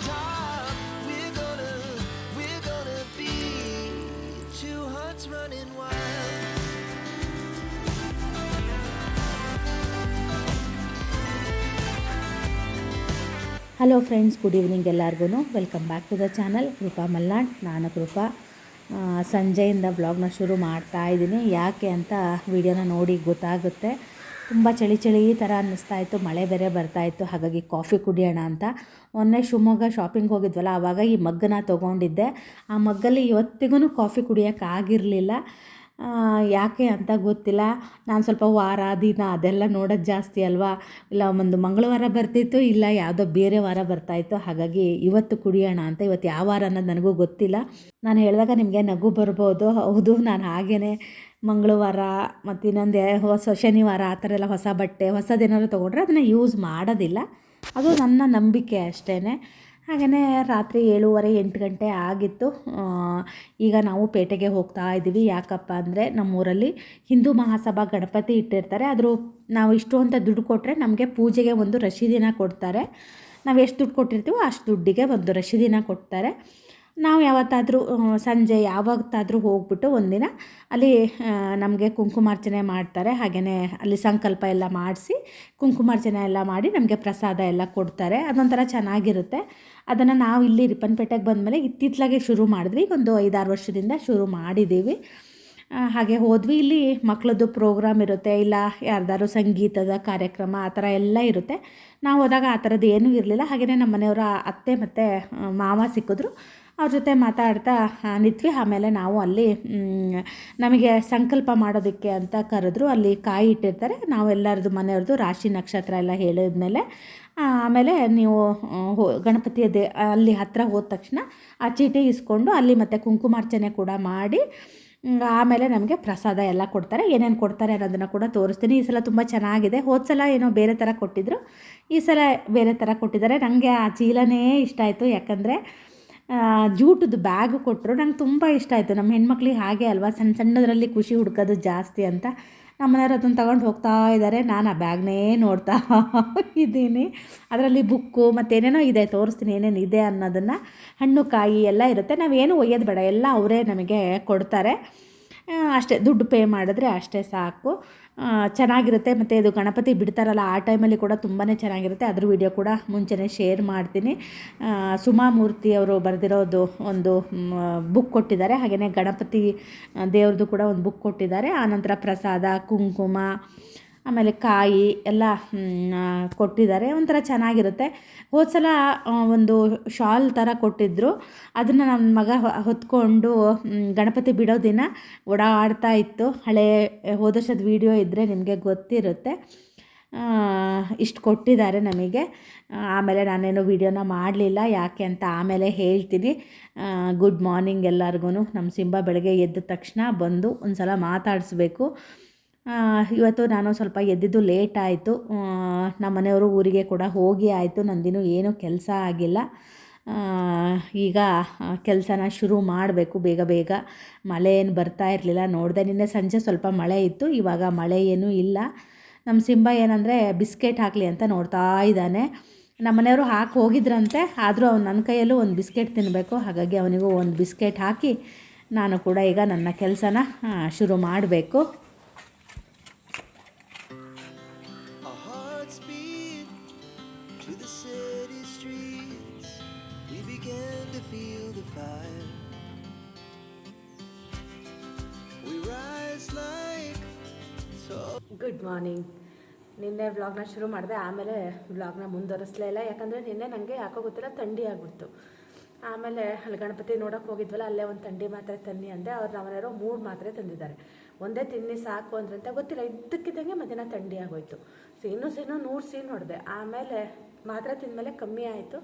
Top, we're gonna, we're gonna be two hearts running wild. Hello friends good evening ಎಲ್ಲರಿಗೂ welcome back to the channel Krupa Malnad, ನಾನು ಕೃಪಾ. ಸಂಜೆಯಿಂದ ವ್ಲಾಗ್ನ ಶುರು ಮಾಡ್ತಾ ಇದ್ದೀನಿ. ಯಾಕೆ ಅಂತ ವಿಡಿಯೋನ ನೋಡಿ ಗೊತ್ತಾಗುತ್ತೆ. ತುಂಬ ಚಳಿ ಚಳಿ ಥರ ಅನ್ನಿಸ್ತಾ ಇತ್ತು. ಮಳೆ ಬೇರೆ ಬರ್ತಾ ಇತ್ತು. ಹಾಗಾಗಿ ಕಾಫಿ ಕುಡಿಯೋಣ ಅಂತ. ಮೊನ್ನೆ ಶಿವಮೊಗ್ಗ ಶಾಪಿಂಗ್ ಹೋಗಿದ್ವಲ್ಲ ಆವಾಗ ಈ ಮಗ್ಗನ್ನ ತೊಗೊಂಡಿದ್ದೆ. ಆ ಮಗ್ಗಲ್ಲಿ ಇವತ್ತಿಗೂ ಕಾಫಿ ಕುಡಿಯೋಕ್ಕಾಗಿರಲಿಲ್ಲ ಯಾಕೆ ಅಂತ ಗೊತ್ತಿಲ್ಲ. ನಾನು ಸ್ವಲ್ಪ ವಾರ, ದಿನ ಅದೆಲ್ಲ ನೋಡೋದು ಜಾಸ್ತಿ ಅಲ್ವಾ? ಇಲ್ಲ, ಒಂದು ಮಂಗಳವಾರ ಬರ್ತಿತ್ತು, ಇಲ್ಲ ಯಾವುದೋ ಬೇರೆ ವಾರ ಬರ್ತಾಯಿತ್ತು ಹಾಗಾಗಿ ಇವತ್ತು ಕುಡಿಯೋಣ ಅಂತ ಇವತ್ತು ಯಾವ ವಾರ ಅನ್ನೋದು ನನಗೂ ಗೊತ್ತಿಲ್ಲ. ನಾನು ಹೇಳಿದಾಗ ನಿಮಗೆ ನಗು ಬರ್ಬೋದು. ಹೌದು, ನಾನು ಹಾಗೇ ಮಂಗಳವಾರ ಮತ್ತು ಇನ್ನೊಂದು ಹೊಸ ಶನಿವಾರ ಆ ಥರ ಎಲ್ಲ ಹೊಸ ಬಟ್ಟೆ ಹೊಸದೇನಾದ್ರು ತೊಗೊಂಡ್ರೆ ಅದನ್ನು ಯೂಸ್ ಮಾಡೋದಿಲ್ಲ. ಅದು ನನ್ನ ನಂಬಿಕೆ ಅಷ್ಟೇ ಹಾಗೆಯೇ ರಾತ್ರಿ ಏಳುವರೆ ಎಂಟು ಗಂಟೆ ಆಗಿತ್ತು. ಈಗ ನಾವು ಪೇಟೆಗೆ ಹೋಗ್ತಾ ಇದ್ದೀವಿ. ಯಾಕಪ್ಪ ಅಂದರೆ ನಮ್ಮೂರಲ್ಲಿ ಹಿಂದೂ ಮಹಾಸಭಾ ಗಣಪತಿ ಇಟ್ಟಿರ್ತಾರೆ. ಆದರೂ ನಾವು ಇಷ್ಟು ಅಂತ ದುಡ್ಡು ಕೊಟ್ಟರೆ ನಮಗೆ ಪೂಜೆಗೆ ಒಂದು ರಶೀದಿನ ಕೊಡ್ತಾರೆ. ನಾವು ಎಷ್ಟು ದುಡ್ಡು ಕೊಟ್ಟಿರ್ತೀವೋ ಅಷ್ಟು ದುಡ್ಡಿಗೆ ಒಂದು ರಶೀದಿನ ಕೊಡ್ತಾರೆ. ನಾವು ಯಾವತ್ತಾದರೂ ಸಂಜೆ ಯಾವತ್ತಾದರೂ ಹೋಗ್ಬಿಟ್ಟು ಒಂದಿನ ಅಲ್ಲಿ ನಮಗೆ ಕುಂಕುಮಾರ್ಚನೆ ಮಾಡ್ತಾರೆ. ಹಾಗೆಯೇ ಅಲ್ಲಿ ಸಂಕಲ್ಪ ಎಲ್ಲ ಮಾಡಿಸಿ ಕುಂಕುಮಾರ್ಚನೆ ಎಲ್ಲ ಮಾಡಿ ನಮಗೆ ಪ್ರಸಾದ ಎಲ್ಲ ಕೊಡ್ತಾರೆ. ಅದೊಂಥರ ಚೆನ್ನಾಗಿರುತ್ತೆ. ಅದನ್ನು ನಾವು ಇಲ್ಲಿ ರಿಪ್ಪನ್ಪೇಟೆಗೆ ಬಂದಮೇಲೆ ಇತ್ತಿತ್ತಲಾಗೆ ಶುರು ಮಾಡಿದ್ವಿ. ಒಂದು ಐದಾರು ವರ್ಷದಿಂದ ಶುರು ಮಾಡಿದ್ದೀವಿ ಹಾಗೆ ಹೋದ್ವಿ. ಇಲ್ಲಿ ಮಕ್ಕಳದ್ದು ಪ್ರೋಗ್ರಾಮ್ ಇರುತ್ತೆ, ಇಲ್ಲ ಯಾರ್ದಾರು ಸಂಗೀತದ ಕಾರ್ಯಕ್ರಮ ಆ ಥರ ಎಲ್ಲ ಇರುತ್ತೆ. ನಾವು ಹೋದಾಗ ಆ ಥರದ್ದು ಏನೂ ಇರಲಿಲ್ಲ. ಹಾಗೆಯೇ ನಮ್ಮ ಮನೆಯವರ ಅತ್ತೆ ಮತ್ತು ಮಾವ ಸಿಕ್ಕಿದ್ರು. ಅವ್ರ ಜೊತೆ ಮಾತಾಡ್ತಾ ನಿದ್ವಿ ನಿಂತ್ವಿ. ಆಮೇಲೆ ನಾವು ಅಲ್ಲಿ ನಮಗೆ ಸಂಕಲ್ಪ ಮಾಡೋದಕ್ಕೆ ಅಂತ ಕರೆದ್ರು. ಅಲ್ಲಿ ಕಾಯಿ ಇಟ್ಟಿರ್ತಾರೆ. ನಾವೆಲ್ಲರದು ಮನೆಯವ್ರದ್ದು ರಾಶಿ ನಕ್ಷತ್ರ ಎಲ್ಲ ಹೇಳಿದ್ಮೇಲೆ ಆಮೇಲೆ ನೀವು ಗಣಪತಿಯ ದೇ, ಅಲ್ಲಿ ಹತ್ತಿರ ಹೋದ ತಕ್ಷಣ ಆ ಚೀಟಿ ಇಸ್ಕೊಂಡು ಅಲ್ಲಿ ಮತ್ತೆ ಕುಂಕುಮಾರ್ಚನೆ ಕೂಡ ಮಾಡಿ ಆಮೇಲೆ ನಮಗೆ ಪ್ರಸಾದ ಎಲ್ಲ ಕೊಡ್ತಾರೆ. ಏನೇನು ಕೊಡ್ತಾರೆ ಅನ್ನೋದನ್ನು ಕೂಡ ತೋರಿಸ್ತೀನಿ. ಈ ಸಲ ತುಂಬ ಚೆನ್ನಾಗಿದೆ. ಹೋದ ಸಲ ಏನೋ ಬೇರೆ ಥರ ಕೊಟ್ಟಿದ್ದರು ಈ ಸಲ ಬೇರೆ ಥರ ಕೊಟ್ಟಿದ್ದಾರೆ. ನನಗೆ ಆ ಚೀಲನೇ ಇಷ್ಟ ಆಯಿತು. ಯಾಕಂದರೆ ಜೂಟದ ಬ್ಯಾಗು ಕೊಟ್ಟರು ನಂಗೆ ತುಂಬ ಇಷ್ಟ ಆಯಿತು. ನಮ್ಮ ಹೆಣ್ಮಕ್ಳಿಗೆ ಹಾಗೆ ಅಲ್ವಾ? ಸಣ್ಣ ಸಣ್ಣದರಲ್ಲಿ ಖುಷಿ ಹುಡ್ಕೋದು ಜಾಸ್ತಿ ಅಂತ. ನಮ್ಮ ಮನೆಯವ್ರು ಅದನ್ನು ತಗೊಂಡು ಹೋಗ್ತಾ ಇದ್ದಾರೆ ನಾನು ಆ ಬ್ಯಾಗ್ನೇ ನೋಡ್ತಾ ಇದ್ದೀನಿ. ಅದರಲ್ಲಿ ಬುಕ್ಕು ಮತ್ತೇನೇನೋ ಇದೆ, ತೋರಿಸ್ತೀನಿ ಏನೇನು ಇದೆ ಅನ್ನೋದನ್ನು ಹಣ್ಣು, ಕಾಯಿ ಎಲ್ಲ ಇರುತ್ತೆ. ನಾವೇನು ಒಯ್ಯೋದು ಬೇಡ. ಎಲ್ಲ ಅವರೇ ನಮಗೆ ಕೊಡ್ತಾರೆ. ಅಷ್ಟೇ, ದುಡ್ಡು ಪೇ ಮಾಡಿದ್ರೆ ಅಷ್ಟೇ ಸಾಕು. ಚೆನ್ನಾಗಿರುತ್ತೆ. ಮತ್ತು ಇದು ಗಣಪತಿ ಬಿಡ್ತಾರಲ್ಲ, ಆ ಟೈಮಲ್ಲಿ ಕೂಡ ತುಂಬಾ ಚೆನ್ನಾಗಿರುತ್ತೆ. ಅದ್ರ ವಿಡಿಯೋ ಕೂಡ ಮುಂಚೆನೇ ಶೇರ್ ಮಾಡ್ತೀನಿ. ಸುಮಾ ಮೂರ್ತಿ ಅವರು ಬರೆದಿರೋದು ಒಂದು ಬುಕ್ ಕೊಟ್ಟಿದ್ದಾರೆ. ಹಾಗೆಯೇ ಗಣಪತಿ ದೇವ್ರದ್ದು ಕೂಡ ಒಂದು ಬುಕ್ ಕೊಟ್ಟಿದ್ದಾರೆ. ಆನಂತರ ಪ್ರಸಾದ, ಕುಂಕುಮ ಆಮೇಲೆ ಕಾಯಿ ಎಲ್ಲ ಕೊಟ್ಟಿದ್ದಾರೆ. ಒಂಥರ ಚೆನ್ನಾಗಿರುತ್ತೆ. ಹೋದ ಸಲ ಒಂದು ಶಾಲ್ ಥರ ಕೊಟ್ಟಿದ್ದರು ಅದನ್ನು ನನ್ನ ಮಗ ಹೊತ್ಕೊಂಡು ಗಣಪತಿ ಬಿಡೋ ದಿನ ಓಡಾಡ್ತಾ ಇತ್ತು. ಹಳೆ, ಹೋದ ವರ್ಷದ ವೀಡಿಯೋ ಇದ್ದರೆ ನಿಮಗೆ ಗೊತ್ತಿರುತ್ತೆ. ಇಷ್ಟು ಕೊಟ್ಟಿದ್ದಾರೆ ನಮಗೆ. ಆಮೇಲೆ ನಾನೇನು ವೀಡಿಯೋನ ಮಾಡಲಿಲ್ಲ. ಯಾಕೆ ಅಂತ ಆಮೇಲೆ ಹೇಳ್ತೀನಿ. ಗುಡ್ ಮಾರ್ನಿಂಗ್ ಎಲ್ಲರಿಗೂ ನಮ್ಮ ಸಿಂಬ ಬೆಳಗ್ಗೆ ಎದ್ದ ತಕ್ಷಣ ಬಂದು ಒಂದು ಸಲ ಮಾತಾಡಿಸ್ಬೇಕು. ಇವತ್ತು ನಾನು ಸ್ವಲ್ಪ ಎದ್ದಿದ್ದು ಲೇಟ್ ಆಯಿತು. ನಮ್ಮ ಮನೆಯವರು ಊರಿಗೆ ಕೂಡ ಹೋಗಿ ಆಯಿತು. ನಂದಿನ ಏನೂ ಕೆಲಸ ಆಗಿಲ್ಲ. ಈಗ ಕೆಲಸನ ಶುರು ಮಾಡಬೇಕು ಬೇಗ ಬೇಗ. ಮಳೆ ಏನು ಬರ್ತಾ ಇರಲಿಲ್ಲ. ನೋಡಿದೆ ನಿನ್ನೆ ಸಂಜೆ ಸ್ವಲ್ಪ ಮಳೆ ಇತ್ತು. ಇವಾಗ ಮಳೆ ಏನೂ ಇಲ್ಲ. ನಮ್ಮ ಸಿಂಬ ಏನಂದರೆ, ಬಿಸ್ಕೆಟ್ ಹಾಕಲಿ ಅಂತ ನೋಡ್ತಾ ಇದ್ದಾನೆ. ನಮ್ಮ ಮನೆಯವರು ಹಾಕಿ ಹೋಗಿದ್ರಂತೆ. ಆದರೂ ಅವ್ನು ನನ್ನ ಕೈಯಲ್ಲೂ ಒಂದು ಬಿಸ್ಕೆಟ್ ತಿನ್ನಬೇಕು ಹಾಗಾಗಿ ಅವನಿಗೂ ಒಂದು ಬಿಸ್ಕೆಟ್ ಹಾಕಿ ನಾನು ಕೂಡ ಈಗ ನನ್ನ ಕೆಲಸನ ಶುರು ಮಾಡಬೇಕು. ಗುಡ್ ಮಾರ್ನಿಂಗ್ ನಿನ್ನೆ ವ್ಲಾಗ್ನ ಶುರು ಮಾಡಿದೆ, ಆಮೇಲೆ ವ್ಲಾಗ್ನ ಮುಂದುವರಿಸಲೇ ಇಲ್ಲ. ಯಾಕಂದರೆ ನಿನ್ನೆ ನನಗೆ ಯಾಕೋ ಗೊತ್ತಿಲ್ಲ, ಥಂಡಿ ಆಗಿಬಿಡ್ತು. ಆಮೇಲೆ ಅಲ್ಲಿ ಗಣಪತಿ ನೋಡೋಕೆ ಹೋಗಿದ್ವಲ್ಲ, ಅಲ್ಲೇ ಒಂದು ಥಂಡಿ ಮಾತ್ರೆ ತನ್ನಿ ಅಂದೆ. ಅವ್ರು ನಮ್ಮನೆಯವರು ಮೂರು ಮಾತ್ರೆ ತಂದಿದ್ದಾರೆ. ಒಂದೇ ತಿನ್ನಿ ಸಾಕು ಅಂದ್ರಂತೆ. ಗೊತ್ತಿಲ್ಲ, ಇದ್ದಕ್ಕಿದ್ದಂಗೆ ಮಧ್ಯಾಹ್ನ ಥಂಡಿ ಆಗೋಯ್ತು. ಸೀನು ಸೀನು, ನೂರು ಸೀನು ನೋಡಿದೆ. ಆಮೇಲೆ ಮಾತ್ರೆ ತಿಂದಮೇಲೆ ಕಮ್ಮಿ ಆಯಿತು.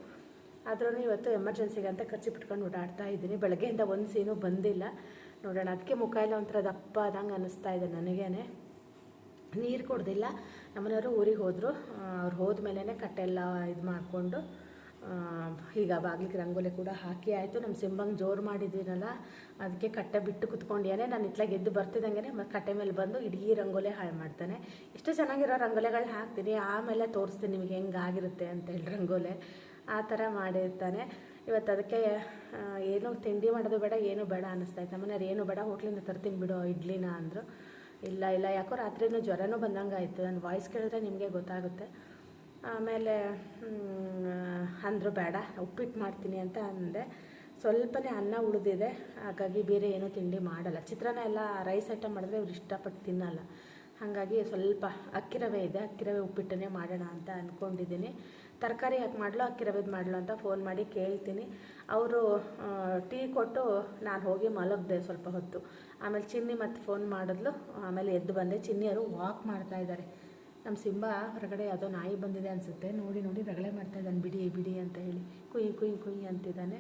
ಆದ್ರೂ ಇವತ್ತು ಎಮರ್ಜೆನ್ಸಿಗೆ ಅಂತ ಖರ್ಚು ಬಿಟ್ಕೊಂಡು ಓಡಾಡ್ತಾ ಇದ್ದೀನಿ. ಬೆಳಗ್ಗೆಯಿಂದ ಒಂದು ಸೀನು ಬಂದಿಲ್ಲ. ನೋಡೋಣ ಅದಕ್ಕೆ ಮುಖ ಎಲ್ಲ ಒಂಥರ ದಪ್ಪ ಆದಂಗೆ ಅನ್ನಿಸ್ತಾ ಇದೆ ನನಗೇನೆ. ನೀರು ಕೊಡ್ದಿಲ್ಲ. ನಮ್ಮನೆಯವರು ಊರಿಗೆ ಹೋದರು. ಅವ್ರು ಹೋದ್ಮೇಲೆ ಕಟ್ಟೆಲ್ಲ ಇದು ಮಾಡಿಕೊಂಡು ಈಗ ಬಾಗಿಲಿಗೆ ರಂಗೋಲಿ ಕೂಡ ಹಾಕಿ ಆಯಿತು. ನಮ್ಮ ಸಿಂಬಂಗೆ ಜೋರು ಮಾಡಿದ್ದೀನಲ್ಲ ಅದಕ್ಕೆ ಕಟ್ಟೆ ಬಿಟ್ಟು ಕುತ್ಕೊಂಡ್ಯಾನೆ. ನಾನು ಇತ್ಲಾಗ ಎದ್ದು ಬರ್ತಿದ್ದಂಗೆ ಕಟ್ಟೆ ಮೇಲೆ ಬಂದು ಇಡೀ ರಂಗೋಲಿ ಹಾಳು ಮಾಡ್ತಾನೆ. ಎಷ್ಟು ಚೆನ್ನಾಗಿರೋ ರಂಗೋಲಿಗಳನ್ನ ಹಾಕ್ತೀನಿ. ಆಮೇಲೆ ತೋರಿಸ್ತೀನಿ ನಿಮಗೆ ಹೆಂಗಾಗಿರುತ್ತೆ ಅಂತ ಹೇಳಿ ರಂಗೋಲೆ. ಆ ಥರ ಮಾಡಿರ್ತಾನೆ. ಇವತ್ತು ಅದಕ್ಕೆ ಏನು ತಿಂಡಿ ಮಾಡೋದು ಬೇಡ, ಏನು ಬೇಡ ಅನ್ನಿಸ್ತಾ ಇತ್ತು. ನಮ್ಮನೆಯವ್ರು ಏನು ಬೇಡ, ಹೋಟ್ಲಿಂದ ತರ್ತೀನಿ ಬಿಡು ಇಡ್ಲಿನ ಅಂದರು. ಇಲ್ಲ ಇಲ್ಲ, ಯಾಕೋ ರಾತ್ರಿನೂ ಜ್ವರನೂ ಬಂದಂಗೆ ಆಯಿತು. ನನ್ನ ವಾಯ್ಸ್ ಕೇಳಿದ್ರೆ ನಿಮಗೆ ಗೊತ್ತಾಗುತ್ತೆ. ಆಮೇಲೆ ಅಂದರು ಬೇಡ, ಉಪ್ಪಿಟ್ಟು ಮಾಡ್ತೀನಿ ಅಂತ ಅಂದೆ. ಸ್ವಲ್ಪನೇ ಅನ್ನ ಉಳಿದಿದೆ. ಹಾಗಾಗಿ ಬೇರೆ ಏನೂ ತಿಂಡಿ ಮಾಡಲ್ಲ. ಚಿತ್ರಾನ್ನ ಎಲ್ಲ ರೈಸ್ ಐಟಮ್ ಮಾಡಿದ್ರೆ ಇವ್ರು ಇಷ್ಟಪಟ್ಟು ತಿನ್ನಲ್ಲ. ಹಾಗಾಗಿ ಸ್ವಲ್ಪ ಅಕ್ಕಿ ರವೆ ಇದೆ. ಅಕ್ಕಿ ರವೆ ಉಪ್ಪಿಟ್ಟನ್ನೇ ಮಾಡೋಣ ಅಂತ ಅಂದ್ಕೊಂಡಿದ್ದೀನಿ ತರಕಾರಿ ಯಾಕೆ ಮಾಡಲು, ಅಕ್ಕಿ ರವೆದು ಮಾಡಲು ಅಂತ ಫೋನ್ ಮಾಡಿ ಕೇಳ್ತೀನಿ. ಅವರು ಟೀ ಕೊಟ್ಟು ನಾನು ಹೋಗಿ ಮಲಗಿದೆ ಸ್ವಲ್ಪ ಹೊತ್ತು. ಆಮೇಲೆ ಚಿನ್ನಿ ಮತ್ತು ಫೋನ್ ಮಾಡಿದ್ಲು. ಆಮೇಲೆ ಎದ್ದು ಬಂದೆ. ಚಿನ್ನಿಯವರು ವಾಕ್ ಮಾಡ್ತಾ ಇದ್ದಾರೆ ನಮ್ಮ ಸಿಂಬ ಹೊರಗಡೆ ಯಾವುದೋ ನಾಯಿ ಬಂದಿದೆ ಅನಿಸುತ್ತೆ. ನೋಡಿ ನೋಡಿ, ರಗಳೆ ಮಾಡ್ತಾ ಇದ್ದಾನೆ ಬಿಡಿ ಬಿಡಿ ಅಂತ ಹೇಳಿ. ಕುಯ್ ಕುಯ್ ಕುಯ್ ಅಂತಿದ್ದಾನೆ.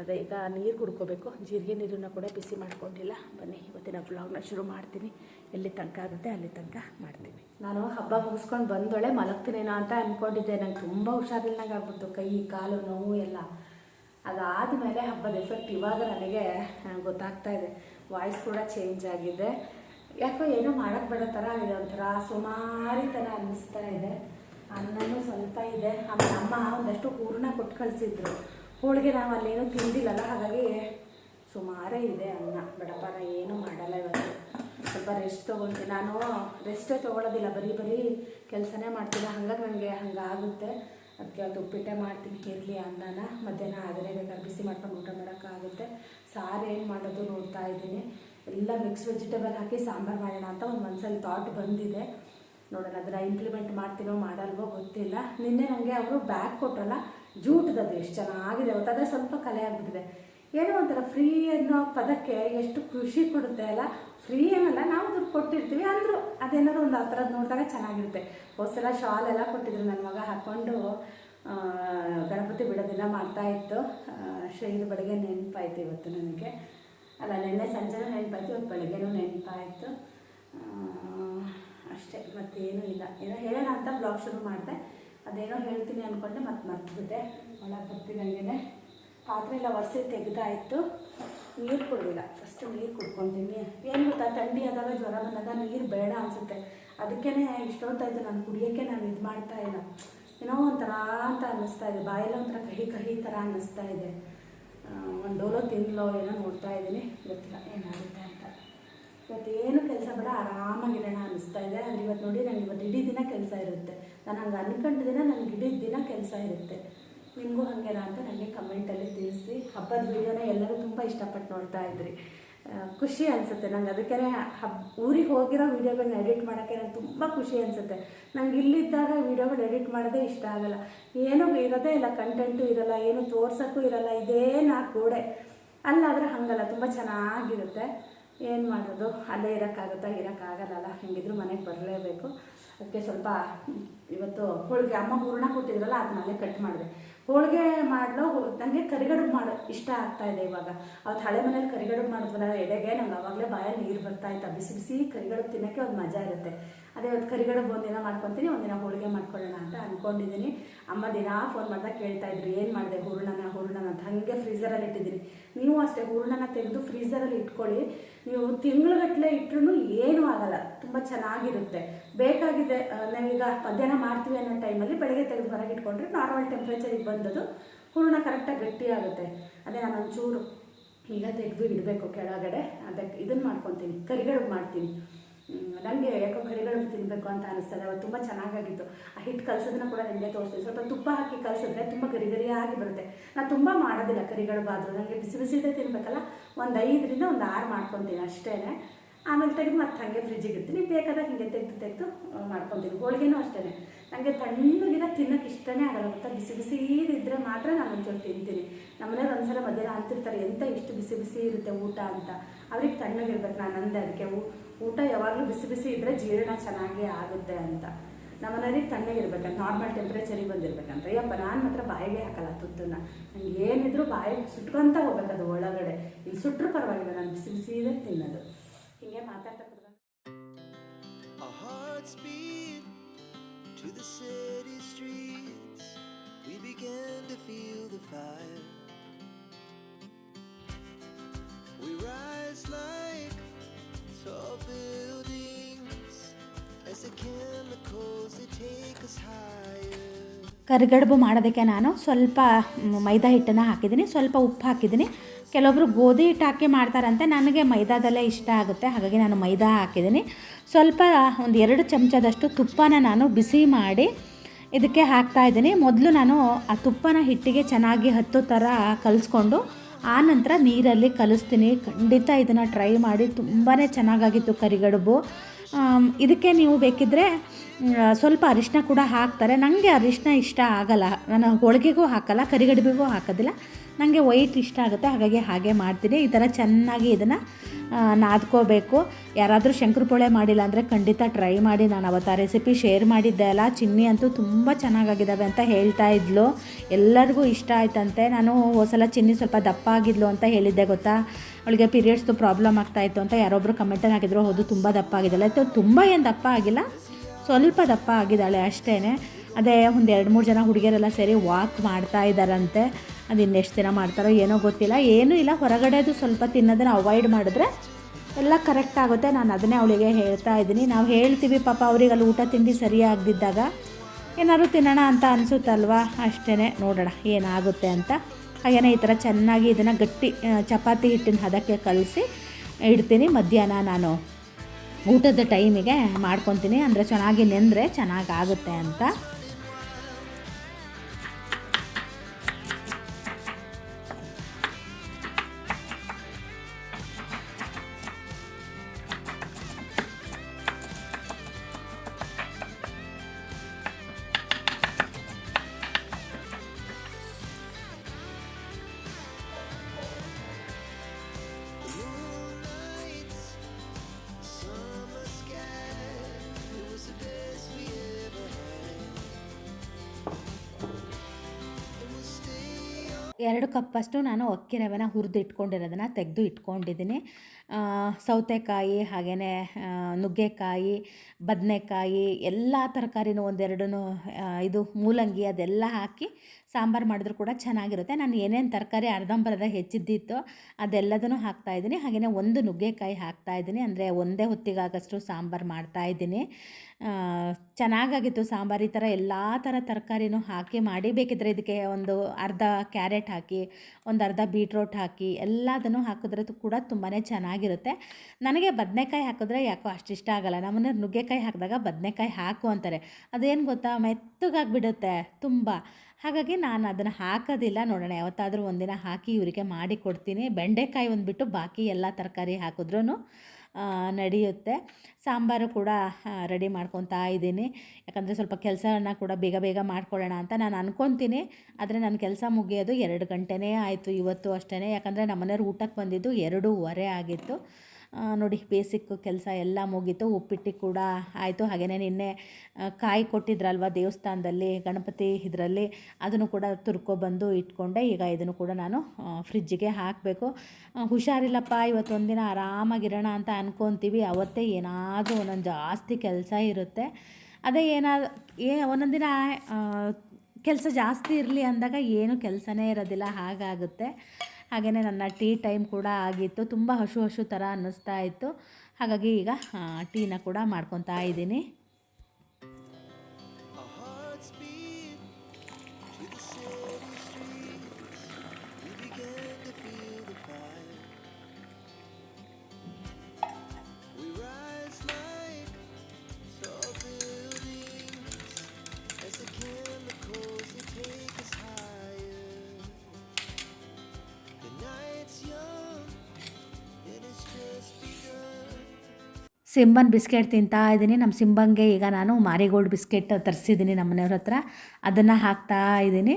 ಅದೇ, ಈಗ ನೀರು ಕುಡ್ಕೋಬೇಕು. ಜೀರಿಗೆ ನೀರನ್ನು ಕೂಡ ಬಿಸಿ ಮಾಡ್ಕೊಂಡಿಲ್ಲ. ಬನ್ನಿ, ಇವತ್ತಿನ ಬ್ಲಾಗ್ನ ಶುರು ಮಾಡ್ತೀನಿ. ಎಲ್ಲಿ ತನಕ ಆಗುತ್ತೆ ಅಲ್ಲಿ ತನಕ ಮಾಡ್ತೀನಿ. ನಾನು ಹಬ್ಬ ಮುಗಿಸ್ಕೊಂಡು ಬಂದೊಳೆ ಮಲಗ್ತೀನೇನೋ ಅಂತ ಅಂದ್ಕೊಂಡಿದ್ದೆ ನಂಗೆ ತುಂಬ ಹುಷಾರಿಲ್ದಂಗೆ ಆಗ್ಬಿಡ್ತು ಕೈ, ಕಾಲು, ನೋವು ಎಲ್ಲ. ಅದಾದಮೇಲೆ ಹಬ್ಬದ ಎಫೆಕ್ಟ್ ಇವಾಗ ನನಗೆ ಗೊತ್ತಾಗ್ತಾ ಇದೆ. ವಾಯ್ಸ್ ಕೂಡ ಚೇಂಜ್ ಆಗಿದೆ. ಯಾಕೋ ಏನೋ ಮಾಡೋಕ್ಕೆ ಬೇಡ ಥರ ಇದೆ. ಒಂಥರ ಸುಮಾರಿ ಥರ ಅನ್ನಿಸ್ತಾ ಇದೆ. ಅನ್ನನೂ ಸ್ವಲ್ಪ ಇದೆ. ಆಮೇಲೆ ಅಮ್ಮ ಒಂದಷ್ಟು ಹೂರಣ ಕೊಟ್ಟು ಕಳಿಸಿದ್ರು. ಹೋಳಿಗೆ ನಾವು ಅಲ್ಲೇನೂ ತಿಂದಿಲ್ಲಲ್ಲ, ಹಾಗಾಗಿ ಸುಮಾರೇ ಇದೆ ಅನ್ನ. ಬಡಪಾರ ಏನೂ ಮಾಡಲ್ಲ ಇವತ್ತು. ಸ್ವಲ್ಪ ರೆಸ್ಟ್ ತೊಗೊಳ್ತೀನಿ ನಾನು ರೆಸ್ಟೇ ತೊಗೊಳೋದಿಲ್ಲ, ಬರೀ ಬರೀ ಕೆಲಸನೇ ಮಾಡ್ತೀನಿ. ಹಂಗಾಗಿ ನನಗೆ ಹಂಗಾಗುತ್ತೆ. ಅದಕ್ಕೆ ಅದು ಉಪ್ಪಿಟ್ಟೆ ಮಾಡ್ತೀನಿ, ಇರಲಿ ಅನ್ನನ. ಮಧ್ಯಾಹ್ನ ಆದರೆ ಬೇಕಾದ್ರೆ ಬಿಸಿ ಮಾಡ್ಕೊಂಡು ಊಟ ಮಾಡೋಕ್ಕಾಗುತ್ತೆ. ಸಾರು ಏನು ಮಾಡೋದು ನೋಡ್ತಾ ಇದ್ದೀನಿ. ಎಲ್ಲ ಮಿಕ್ಸ್ ವೆಜಿಟೇಬಲ್ ಹಾಕಿ ಸಾಂಬಾರು ಮಾಡೋಣ ಅಂತ ಒಂದು ಮನಸ್ಸಲ್ಲಿ ಥಾಟ್ ಬಂದಿದೆ. ನೋಡೋಣ ಅದನ್ನ ಇಂಪ್ಲಿಮೆಂಟ್ ಮಾಡ್ತೀನೋ ಮಾಡಲ್ವೋ ಗೊತ್ತಿಲ್ಲ. ನಿನ್ನೆ ನನಗೆ ಅವರು ಬ್ಯಾಗ್ ಕೊಟ್ರಲ್ಲ ಜೂಟದದು ಎಷ್ಟು ಚೆನ್ನಾಗಿದೆ ಅವತ್ತು ಅದೇ ಸ್ವಲ್ಪ ಕಲೆ ಆಗಿಬಿಟ್ಟಿದೆ. ಏನೋ ಒಂಥರ ಫ್ರೀ ಅನ್ನೋ ಪದಕ್ಕೆ ಎಷ್ಟು ಖುಷಿ ಕೊಡುತ್ತೆ ಅಲ್ಲ ಫ್ರೀ ಏನಲ್ಲ ನಾವು ದುಡ್ಡು ಕೊಟ್ಟಿರ್ತೀವಿ ಅಂದರೂ ಅದೇನಾದ್ರು ಒಂದು ಆ ಥರದ್ದು ನೋಡಿದಾಗ ಚೆನ್ನಾಗಿರುತ್ತೆ. ಹೋದ್ಸಲ ಶಾಲ್ ಎಲ್ಲ ಕೊಟ್ಟಿದ್ರು ನನ್ನ ಮಗ ಹಾಕ್ಕೊಂಡು ಗಣಪತಿ ಬಿಡೋದಿಲ್ಲ ಮಾಡ್ತಾಯಿತ್ತು ಮಾಡ್ತಾ ಇತ್ತು. ಆ, ಶ್ರೀ ಬೆಳಗ್ಗೆ ನೆನಪಾಯ್ತು ಇವತ್ತು ನನಗೆ. ಅಲ್ಲ ನೆನ್ನೆ ಸಂಜೆನೂ ನೆನಪಾಯ್ತು ಇವತ್ತು ಬೆಳಗ್ಗೆನೂ ನೆನಪಾಯಿತು. ಅಷ್ಟೇ, ಮತ್ತೇನೂ ಇಲ್ಲ. ಏನೋ ಹೇಳೋಣ ಅಂತ ಬ್ಲಾಗ್ ಶುರು ಮಾಡಿದೆ. ಅದೇನೋ ಹೇಳ್ತೀನಿ ಅಂದ್ಕೊಂಡೆ ಮತ್ತೆ ಮರ್ತುಬಿಟ್ಟೆ. ಒಳಗೆ ಬರ್ತಿದ್ದಂಗೆ ಪಾತ್ರೆ ಎಲ್ಲ ಒರೆಸಿ ತೆಗೆದಾಯಿತು. ನೀರು ಕುಡಿದಿಲ್ಲ. ಫಸ್ಟ್ ನೀರು ಕುಡ್ಕೊತೀನಿ. ಏನು ಗೊತ್ತಾ, ಥಂಡಿ ಆದಾಗ ಜ್ವರ ಬಂದಾಗ ನೀರು ಬೇಡ ಅನಿಸುತ್ತೆ. ಅದಕ್ಕೇ ಇಷ್ಟೊತ್ತಾಯಿತು ನಾನು ಕುಡಿಯೋಕ್ಕೆ ನಾನು ಇದು ಮಾಡ್ತಾ ಇಲ್ಲ. ಏನೋ ಒಂಥರ ಅಂತ ಅನ್ನಿಸ್ತಾ ಇದೆ. ಬಾಯಲ್ಲಿ ಒಂಥರ ಕಹಿ ಕಹಿ ಥರ ಅನ್ನಿಸ್ತಾ ಇದೆ. ಒಂದು ಡೋಲೋ ತಿನ್ನಲೋ ಏನೋ ನೋಡ್ತಾ ಇದ್ದೀನಿ ಗೊತ್ತಿಲ್ಲ, ಏನಾಗುತ್ತೆ ಅಂತ. ಇವತ್ತೇನು ಕೆಲಸ ಬೇಡ ಆರಾಮಾಗಿರೋಣ ಅನಿಸ್ತಾ ಇದೆ. ಅಂದರೆ ಇವತ್ತು ನೋಡಿ ನನಗೆ ಇವತ್ತು ಇಡೀ ದಿನ ಕೆಲಸ ಇರುತ್ತೆ. ನಾನು ಹಂಗೆ ಅನ್ಕೊಂಡ ದಿನ ನನಗೆ ಇಡೀ ದಿನ ಕೆಲಸ ಇರುತ್ತೆ. ನಿಮಗೂ ಹಾಗೇನಾ ಅಂತ ನನಗೆ ಕಮೆಂಟಲ್ಲಿ ತಿಳಿಸಿ. ಹಬ್ಬದ ವೀಡಿಯೋನ ಎಲ್ಲರೂ ತುಂಬ ಇಷ್ಟಪಟ್ಟು ನೋಡ್ತಾ ಇದ್ರಿ. ಖುಷಿ ಅನಿಸುತ್ತೆ ನಂಗೆ. ಅದಕ್ಕೆ ಹಬ್, ಊರಿಗೆ ಹೋಗಿರೋ ವೀಡಿಯೋಗಳನ್ನ ಎಡಿಟ್ ಮಾಡೋಕ್ಕೆ ನಂಗೆ ತುಂಬ ಖುಷಿ ಅನಿಸುತ್ತೆ. ನಂಗೆ ಇಲ್ಲಿದ್ದಾಗ ವೀಡಿಯೋಗಳು ಎಡಿಟ್ ಮಾಡೋದೇ ಇಷ್ಟ ಆಗಲ್ಲ. ಏನೂ ಇರೋದೇ ಇಲ್ಲ ಕಂಟೆಂಟು ಇರಲ್ಲ, ಏನು ತೋರ್ಸೋಕ್ಕೂ ಇರಲ್ಲ. ಇದೇ ನಾಲ್ಕು ಗೋಡೆ ಅಲ್ಲಾದರೆ ಹಾಗಲ್ಲ. ತುಂಬ ಚೆನ್ನಾಗಿರುತ್ತೆ. ಏನು ಮಾಡೋದು? ಅಲ್ಲೇ ಇರೋಕ್ಕಾಗುತ್ತಾ? ಇರೋಕ್ಕಾಗಲ್ಲ ಹೆಂಗಿದ್ರು ಮನೆಗೆ ಬರಲೇಬೇಕು. ಅದಕ್ಕೆ ಸ್ವಲ್ಪ ಇವತ್ತು ಹೋಳಿಗೆ ಅಮ್ಮ ಹೂರಣ ಕೊಟ್ಟಿದ್ರಲ್ಲ ಅದನ್ನ ಅಲ್ಲೇ ಕಟ್ ಮಾಡಿದೆ. ಹೋಳಿಗೆ ಮಾಡಲು ನನಗೆ ಕರಿಗಡುಬು ಮಾಡೋ, ಇಷ್ಟ ಆಗ್ತಾ ಇದೆ ಇವಾಗ. ಅವತ್ತು ಹಳೆ ಮನೇಲಿ ಕರಿಗಡುಬು ಮಾಡಿದ್ವಲ್ಲ, ಎಡೆಗೆ ನಂಗೆ ಅವಾಗಲೇ ಬಾಯಲ್ಲಿ ನೀರು ಬರ್ತಾ ಇತ್ತು. ಬಿಸಿ ಬಿಸಿ ಕರಿಗಡುಬು ತಿನ್ನೋಕ್ಕೆ ಒಂದು ಮಜಾ ಇರುತ್ತೆ. ಅದೇ ಇವತ್ತು ಕರಿಗಡುಬು ಒಂದಿನ ಮಾಡ್ಕೊತೀನಿ, ಒಂದಿನ ಹೋಳಿಗೆ ಮಾಡ್ಕೊಳ್ಳೋಣ ಅಂತ ಅಂದ್ಕೊಂಡಿದ್ದೀನಿ ಅಮ್ಮ ದಿನ ಫೋನ್ ಮಾಡಿದಾಗ ಕೇಳ್ತಾ ಇದ್ರು, ಏನು ಮಾಡಿದೆ ಹೂರ್ಣನ ಹೂರ್ಣನ ಅಂತ. ಹಾಗೆ ಫ್ರೀಸರಲ್ಲಿ ಇಟ್ಟಿದ್ದೀನಿ. ನೀವು ಅಷ್ಟೇ ಹೂರ್ಣನ ತೆಗೆದು ಫ್ರೀಸರಲ್ಲಿ ಇಟ್ಕೊಳ್ಳಿ. ನೀವು ತಿಂಗಳುಗಟ್ಟಲೆ ಇಟ್ಟರು ಏನೂ ಆಗಲ್ಲ. ತುಂಬ ಚೆನ್ನಾಗಿರುತ್ತೆ. ಬೇಕಾಗಿದೆ ನಾವೀಗ ಮಧ್ಯಾಹ್ನ ಮಾಡ್ತೀವಿ ಅನ್ನೋ ಟೈಮಲ್ಲಿ ಬೆಳಗ್ಗೆ ತೆಗೆದು ಹೊರಗೆ ಇಟ್ಕೊಂಡ್ರೆ ನಾರ್ಮಲ್ ಟೆಂಪ್ರೇಚರಿಗೆ ಬಂದದು ಹೂರ್ಣ ಕರೆಕ್ಟಾಗಿ ಗಟ್ಟಿಯಾಗುತ್ತೆ. ಅದೇ ನಾನು ಒಂಚೂರು ಈಗ ತೆಗೆದು ಇಡಬೇಕು ಕೆಳಗಡೆ. ಅದಕ್ಕೆ ಇದನ್ನು ಮಾಡ್ಕೊತೀನಿ, ಕರಿಗಡುಬು ಮಾಡ್ತೀನಿ. ನನಗೆ ಯಾಕೋ ಕರಿಗಡುಬು ತಿನ್ನಬೇಕು ಅಂತ ಅನಿಸ್ತದೆ ಅವತ್ತು ತುಂಬ ಚೆನ್ನಾಗಾಗಿತ್ತು. ಆ ಹಿಟ್ಟು ಕಲಸೋದನ್ನ ಕೂಡ ನಿಮಗೆ ತೋರಿಸ್ತೀನಿ. ಸ್ವಲ್ಪ ತುಪ್ಪ ಹಾಕಿ ಕಲಸಿದ್ರೆ ತುಂಬ ಗರಿ ಗರಿಯಾಗಿ ಬರುತ್ತೆ. ನಾನು ತುಂಬ ಮಾಡೋದಿಲ್ಲ ಕರಿಗಡುಬು ಆದರೂ ನನಗೆ ಬಿಸಿ ಬಿಸಿದೇ ತಿನ್ನಬೇಕಲ್ಲ ಒಂದು ಐದರಿಂದ ಒಂದು ಆರು ಮಾಡ್ಕೊತೀನಿ ಅಷ್ಟೇ ಆಮೇಲೆ ತೆಗೆದು ಮತ್ತೆ ಹಾಗೆ ಫ್ರಿಜ್ಜಿಗೆ ಇಡ್ತೀನಿ. ಬೇಕಾದಾಗ ಹಿಂಗೆ ತೆಗೆದು ತೆಗೆದು ಮಾಡ್ಕೊತೀನಿ ಹೋಳಿಗೆನೂ ಅಷ್ಟೇ ನನಗೆ ತಣ್ಣಗಿನ ತಿನ್ನೋಕೆ ಇಷ್ಟನೇ ಆಗಲ್ಲ. ಗೊತ್ತಾ ಬಿಸಿ ಬಿಸಿ ಇದ್ದರೆ ಮಾತ್ರ ನಾನು ಒಂಚೂರು ತಿಂತೀನಿ ನಮ್ಮನೇಲಿ ಒಂದ್ಸಲ ಮಧ್ಯಾಹ್ನ ಅಂತಿರ್ತಾರೆ, ಎಂತ ಇಷ್ಟು ಬಿಸಿ ಬಿಸಿ ಇರುತ್ತೆ ಊಟ ಅಂತ? ಅವ್ರಿಗೆ ತಣ್ಣಗಿರ್ಬೇಕು ನಾನು ಅಂದೆ ಅದಕ್ಕೆ ಊಟ ಯಾವಾಗಲೂ ಬಿಸಿ ಬಿಸಿ ಇದ್ದರೆ ಜೀರ್ಣ ಚೆನ್ನಾಗಿ ಆಗುತ್ತೆ ಅಂತ. ನಮ್ಮನೇಲಿ ತಣ್ಣಗಿರ್ಬೇಕಂತ ನಾರ್ಮಲ್ ಟೆಂಪ್ರೇಚರಿಗೆ ಬಂದಿರ್ಬೇಕಂತ ಯಪ್ಪ, ನಾನು ಮಾತ್ರ ಬಾಯಿಗೆ ಹಾಕಲ್ಲ ತುತ್ತನ್ನ. ನಂಗೆ ಏನಿದ್ರು ಬಾಯಿಗೆ ಸುಟ್ಕೊತ ಹೋಗ್ಬೇಕು ಅದು ಒಳಗಡೆ. ಇಲ್ಲಿ ಸುಟ್ಟರು ಪರವಾಗಿಲ್ಲ. ನಾನು ಬಿಸಿ ಬಿಸಿ ಇದೆ ತಿನ್ನೋದು. ಕರಿಗಡುಬು ಮಾಡೋದಕ್ಕೆ ನಾನು ಸ್ವಲ್ಪ ಮೈದಾ ಹಿಟ್ಟನ್ನು ಹಾಕಿದ್ದೀನಿ ಸ್ವಲ್ಪ ಉಪ್ಪು ಹಾಕಿದ್ದೀನಿ. ಕೆಲವೊಬ್ಬರು ಗೋಧಿ ಹಿಟ್ಟು ಹಾಕಿ ಮಾಡ್ತಾರಂತೆ, ನನಗೆ ಮೈದಾದಲ್ಲೇ ಇಷ್ಟ ಆಗುತ್ತೆ, ಹಾಗಾಗಿ ನಾನು ಮೈದಾ ಹಾಕಿದ್ದೀನಿ. ಸ್ವಲ್ಪ ಒಂದು ಎರಡು ಚಮಚದಷ್ಟು ತುಪ್ಪನ ನಾನು ಬಿಸಿ ಮಾಡಿ ಇದಕ್ಕೆ ಹಾಕ್ತಾ ಇದ್ದೀನಿ. ಮೊದಲು ನಾನು ಆ ತುಪ್ಪನ ಹಿಟ್ಟಿಗೆ ಚೆನ್ನಾಗಿ ಹತ್ತು ಥರ ಕಲಿಸ್ಕೊಂಡು, ಆ ನಂತರ ನೀರಲ್ಲಿ ಕಲಿಸ್ತೀನಿ. ಖಂಡಿತ ಇದನ್ನು ಟ್ರೈ ಮಾಡಿ ತುಂಬಾ ಚೆನ್ನಾಗಾಗಿತ್ತು ಕರಿಗಡುಬು. ಇದಕ್ಕೆ ನೀವು ಬೇಕಿದ್ದರೆ ಸ್ವಲ್ಪ ಅರಿಶಿನ ಕೂಡ ಹಾಕ್ತಾರೆ. ನನಗೆ ಅರಿಶಿನ ಇಷ್ಟ ಆಗಲ್ಲ. ನಾನು ಹೋಳಿಗೆಗೂ ಹಾಕಲ್ಲ, ಕರಿಗಡುಬಿಗೂ ಹಾಕೋದಿಲ್ಲ. ನನಗೆ ವೈಟ್ ಇಷ್ಟ ಆಗುತ್ತೆ, ಹಾಗಾಗಿ ಹಾಗೆ ಮಾಡ್ತೀನಿ. ಈ ಥರ ಚೆನ್ನಾಗಿ ಇದನ್ನು ನಾದ್ಕೋಬೇಕು. ಯಾರಾದರೂ ಶಂಕರ್ಪೊಳೆ ಮಾಡಿಲ್ಲ ಅಂದರೆ ಖಂಡಿತ ಟ್ರೈ ಮಾಡಿ. ನಾನು ಅವತ್ತು ಆ ರೆಸಿಪಿ ಶೇರ್ ಮಾಡಿದ್ದೆ ಅಲ್ಲ, ಚಿನ್ನಿ ಅಂತೂ ತುಂಬ ಚೆನ್ನಾಗಾಗಿದ್ದಾವೆ ಅಂತ ಹೇಳ್ತಾ ಇದ್ಲು. ಎಲ್ಲರಿಗೂ ಇಷ್ಟ ಆಯ್ತಂತೆ. ನಾನು ಹೋಸಲ ಚಿನ್ನಿ ಸ್ವಲ್ಪ ದಪ್ಪ ಆಗಿದ್ಲು ಅಂತ ಹೇಳಿದ್ದೆ, ಗೊತ್ತಾ? ಅವಳಿಗೆ ಪೀರಿಯಡ್ಸ್ದು ಪ್ರಾಬ್ಲಮ್ ಆಗ್ತಾಯಿತ್ತು ಅಂತ ಯಾರೊಬ್ಬರು ಕಮೆಂಟಲ್ಲಿ ಹಾಕಿದ್ರು ಹೌದು, ತುಂಬ ದಪ್ಪ ಆಗಿದ್ದಾಳೆ. ಅಥವಾ ತುಂಬ ಏನು ದಪ್ಪ ಆಗಿಲ್ಲ, ಸ್ವಲ್ಪ ದಪ್ಪ ಆಗಿದ್ದಾಳೆ ಅಷ್ಟೇ ಅದೇ ಒಂದು ಎರಡು ಮೂರು ಜನ ಹುಡುಗಿಯರೆಲ್ಲ ಸೇರಿ ವಾಕ್ ಮಾಡ್ತಾ ಇದ್ದಾರಂತೆ. ಅದು ಇನ್ನೆಷ್ಟು ದಿನ ಮಾಡ್ತಾರೋ ಏನೋ ಗೊತ್ತಿಲ್ಲ. ಏನೂ ಇಲ್ಲ. ಹೊರಗಡೆದು ಸ್ವಲ್ಪ ತಿನ್ನೋದನ್ನು ಅವಾಯ್ಡ್ ಮಾಡಿದ್ರೆ ಎಲ್ಲ ಕರೆಕ್ಟ್ ಆಗುತ್ತೆ. ನಾನು ಅದನ್ನೇ ಅವಳಿಗೆ ಹೇಳ್ತಾ ಇದ್ದೀನಿ. ನಾವು ಹೇಳ್ತೀವಿ, ಪಾಪ ಅವ್ರಿಗೆ ಅಲ್ಲಿ ಊಟ ತಿಂಡಿ ಸರಿಯಾಗದಿದ್ದಾಗ ಏನಾದ್ರು ತಿನ್ನೋಣ ಅಂತ ಅನಿಸುತ್ತಲ್ವಾ? ಅಷ್ಟೇ ನೋಡೋಣ ಏನಾಗುತ್ತೆ ಅಂತ. ಹಾಗೆಯೇ ಈ ಥರ ಚೆನ್ನಾಗಿ ಇದನ್ನು ಗಟ್ಟಿ ಚಪಾತಿ ಹಿಟ್ಟಿನ ಹದಕ್ಕೆ ಕಲಸಿ ಇಡ್ತೀನಿ ಮಧ್ಯಾಹ್ನ ನಾನು. ಊಟದ ಟೈಮಿಗೆ ಮಾಡ್ಕೊತೀನಿ. ಅಂದರೆ ಚೆನ್ನಾಗಿ ನೆಂದರೆ ಚೆನ್ನಾಗಾಗುತ್ತೆ ಅಂತ. ಎರಡು ಕಪ್ಪಷ್ಟು ನಾನು ಅಕ್ಕಿ ರವೆನ ಹುರಿದು ಇಟ್ಕೊಂಡಿರೋದನ್ನು ತೆಗೆದು ಇಟ್ಕೊಂಡಿದ್ದೀನಿ. ಸೌತೆಕಾಯಿ ಹಾಗೆಯೇ ನುಗ್ಗೆಕಾಯಿ, ಬದನೆಕಾಯಿ, ಎಲ್ಲ ತರಕಾರಿನೂ ಒಂದೆರಡು ಇದು ಮೂಲಂಗಿ ಅದೆಲ್ಲ ಹಾಕಿ ಸಾಂಬಾರು ಮಾಡಿದ್ರು ಕೂಡ ಚೆನ್ನಾಗಿರುತ್ತೆ. ನಾನು ಏನೇನು ತರಕಾರಿ ಅರ್ಧಂಬರ್ಧ ಹೆಚ್ಚಿದ್ದಿತ್ತು ಅದೆಲ್ಲದನ್ನು ಹಾಕ್ತಾಯಿದ್ದೀನಿ ಹಾಗೆಯೇ ಒಂದು ನುಗ್ಗೆಕಾಯಿ ಹಾಕ್ತಾಯಿದ್ದೀನಿ ಅಂದರೆ ಒಂದೇ ಹೊತ್ತಿಗಾಗಷ್ಟು ಸಾಂಬಾರು ಮಾಡ್ತಾಯಿದ್ದೀನಿ ಚೆನ್ನಾಗಾಗಿತ್ತು ಸಾಂಬಾರು. ಈ ಥರ ಎಲ್ಲ ಥರ ತರಕಾರಿನೂ ಹಾಕಿ ಮಾಡಿ, ಬೇಕಿದ್ರೆ ಇದಕ್ಕೆ ಒಂದು ಅರ್ಧ ಕ್ಯಾರೆಟ್ ಹಾಕಿ, ಒಂದು ಅರ್ಧ ಬೀಟ್ರೋಟ್ ಹಾಕಿ, ಎಲ್ಲದನ್ನು ಹಾಕಿದ್ರೆ ಕೂಡ ತುಂಬಾ ಚೆನ್ನಾಗಿರುತ್ತೆ. ನನಗೆ ಬದನೆಕಾಯಿ ಹಾಕಿದ್ರೆ ಯಾಕೋ ಅಷ್ಟಿಷ್ಟ ಆಗಲ್ಲ. ನಮ್ಮನ್ನ ನುಗ್ಗೆಕಾಯಿ ಹಾಕಿದಾಗ ಬದನೆಕಾಯಿ ಹಾಕು ಅಂತಾರೆ. ಅದೇನು ಗೊತ್ತಾ? ಮೆತ್ತಗಾಗ್ಬಿಡುತ್ತೆ ತುಂಬ. ಹಾಗಾಗಿ ನಾನು ಅದನ್ನು ಹಾಕೋದಿಲ್ಲ. ನೋಡೋಣ, ಯಾವತ್ತಾದರೂ ಒಂದಿನ ಹಾಕಿ ಇವರಿಗೆ ಮಾಡಿ ಕೊಡ್ತೀನಿ. ಬೆಂಡೆಕಾಯಿ ಒಂದು ಬಿಟ್ಟು ಬಾಕಿ ಎಲ್ಲ ತರಕಾರಿ ಹಾಕಿದ್ರೂ ನಡೆಯುತ್ತೆ. ಸಾಂಬಾರು ಕೂಡ ರೆಡಿ ಮಾಡ್ಕೊತಾ ಇದ್ದೀನಿ. ಯಾಕಂದರೆ ಸ್ವಲ್ಪ ಕೆಲಸನ ಕೂಡ ಬೇಗ ಬೇಗ ಮಾಡ್ಕೊಳ್ಳೋಣ ಅಂತ ನಾನು ಅಂದ್ಕೊತೀನಿ ಆದರೆ ನನ್ನ ಕೆಲಸ ಮುಗಿಯೋದು ಎರಡು ಗಂಟೆನೇ ಆಯಿತು, ಇವತ್ತು ಅಷ್ಟೇ ಯಾಕಂದರೆ ನಮ್ಮನೆಯವ್ರು ಊಟಕ್ಕೆ ಬಂದಿದ್ದು ಎರಡೂವರೆ ಆಗಿತ್ತು. ನೋಡಿ ಬೇಸಿಕ್ ಕೆಲಸ ಎಲ್ಲ ಮುಗೀತು. ಉಪ್ಪಿಟ್ಟು ಕೂಡ ಆಯಿತು. ಹಾಗೆಯೇ ನಿನ್ನೆ ಕಾಯಿ ಕೊಟ್ಟಿದ್ರಲ್ವ ದೇವಸ್ಥಾನದಲ್ಲಿ, ಗಣಪತಿ ಇದರಲ್ಲಿ, ಅದನ್ನು ಕೂಡ ತುರ್ಕೊಬಂದು ಇಟ್ಕೊಂಡೆ. ಈಗ ಇದನ್ನು ಕೂಡ ನಾನು ಫ್ರಿಜ್ಜಿಗೆ ಹಾಕಬೇಕು. ಹುಷಾರಿಲ್ಲಪ್ಪ ಇವತ್ತು ಒಂದಿನ ಆರಾಮಾಗಿರೋಣ ಅಂತ ಅನ್ಕೊತೀವಿ. ಅವತ್ತೇ ಏನಾದರೂ ಒಂದೊಂದು ಜಾಸ್ತಿ ಕೆಲಸ ಇರುತ್ತೆ. ಅದೇ ಏನಾದ್ರು ಏ ಒಂದೊಂದು ದಿನ ಕೆಲಸ ಜಾಸ್ತಿ ಇರಲಿ ಅಂದಾಗ ಏನು ಕೆಲಸನೇ ಇರೋದಿಲ್ಲ. ಹಾಗಾಗುತ್ತೆ. ಹಾಗೆಯೇ ನನ್ನ ಟೀ ಟೈಮ್ ಕೂಡ ಆಗಿತ್ತು. ತುಂಬ ಹಶು ಹಶು ಥರ ಅನ್ನಿಸ್ತಾ ಇತ್ತು. ಹಾಗಾಗಿ ಈಗ ಟೀನ ಕೂಡ ಮಾಡ್ಕೊತಾ ಇದ್ದೀನಿ. ಸಿಂಬನ್ ಬಿಸ್ಕೆಟ್ ತಿಂತಾ ಇದ್ದೀನಿ ನಮ್ಮ ಸಿಂಬಂಗೆ ಈಗ ನಾನು ಮಾರಿಗೋಲ್ಡ್ ಬಿಸ್ಕೆಟ್ ತರಿಸಿದ್ದೀನಿ ನಮ್ಮ ಮನೆಯವ್ರ ಹತ್ರ. ಅದನ್ನು ಹಾಕ್ತಾ ಇದ್ದೀನಿ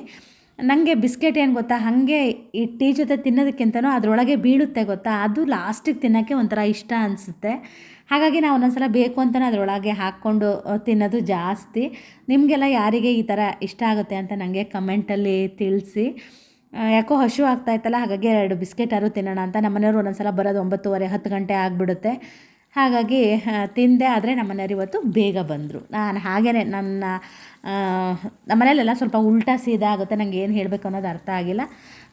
ನನಗೆ ಬಿಸ್ಕೆಟ್ ಏನು ಗೊತ್ತಾ? ಹಾಗೆ ಈ ಟೀ ಜೊತೆ ತಿನ್ನೋದಕ್ಕಿಂತನೂ ಅದರೊಳಗೆ ಬೀಳುತ್ತೆ ಗೊತ್ತಾ? ಅದು ಲಾಸ್ಟಿಗೆ ತಿನ್ನೋಕ್ಕೆ ಒಂಥರ ಇಷ್ಟ ಅನಿಸುತ್ತೆ. ಹಾಗಾಗಿ ನಾವು ಒಂದೊಂದ್ಸಲ ಬೇಕು ಅಂತಲೇ ಅದರೊಳಗೆ ಹಾಕ್ಕೊಂಡು ತಿನ್ನೋದು ಜಾಸ್ತಿ. ನಿಮಗೆಲ್ಲ ಯಾರಿಗೆ ಈ ಥರ ಇಷ್ಟ ಆಗುತ್ತೆ ಅಂತ ನನಗೆ ಕಮೆಂಟಲ್ಲಿ ತಿಳಿಸಿ. ಯಾಕೋ ಹಶು ಆಗ್ತಾಯಿತ್ತಲ್ಲ ಹಾಗಾಗಿ ಎರಡು ಬಿಸ್ಕೆಟ್ ಯಾರು ತಿನ್ನೋಣ ಅಂತ. ನಮ್ಮ ಮನೆಯವರು ಒಂದೊಂದ್ಸಲ ಬರೋದು ಒಂಬತ್ತುವರೆ, ಹತ್ತು ಗಂಟೆ ಆಗಿಬಿಡುತ್ತೆ. ಹಾಗಾಗಿ ತಿಂದೆ ಆದರೆ ನಮ್ಮ ಮನೆಯವ್ರು ಇವತ್ತು ಬೇಗ ಬಂದರು. ನಾನು ಹಾಗೇ ನನ್ನ ನಮ್ಮನೇಲೆಲ್ಲ ನಮ್ಮ ಮನೇಲೆಲ್ಲ ಸ್ವಲ್ಪ ಉಲ್ಟಾ ಸೀದಾ ಆಗುತ್ತೆ ನನಗೆ ಏನು ಹೇಳಬೇಕು ಅನ್ನೋದು ಅರ್ಥ ಆಗಿಲ್ಲ.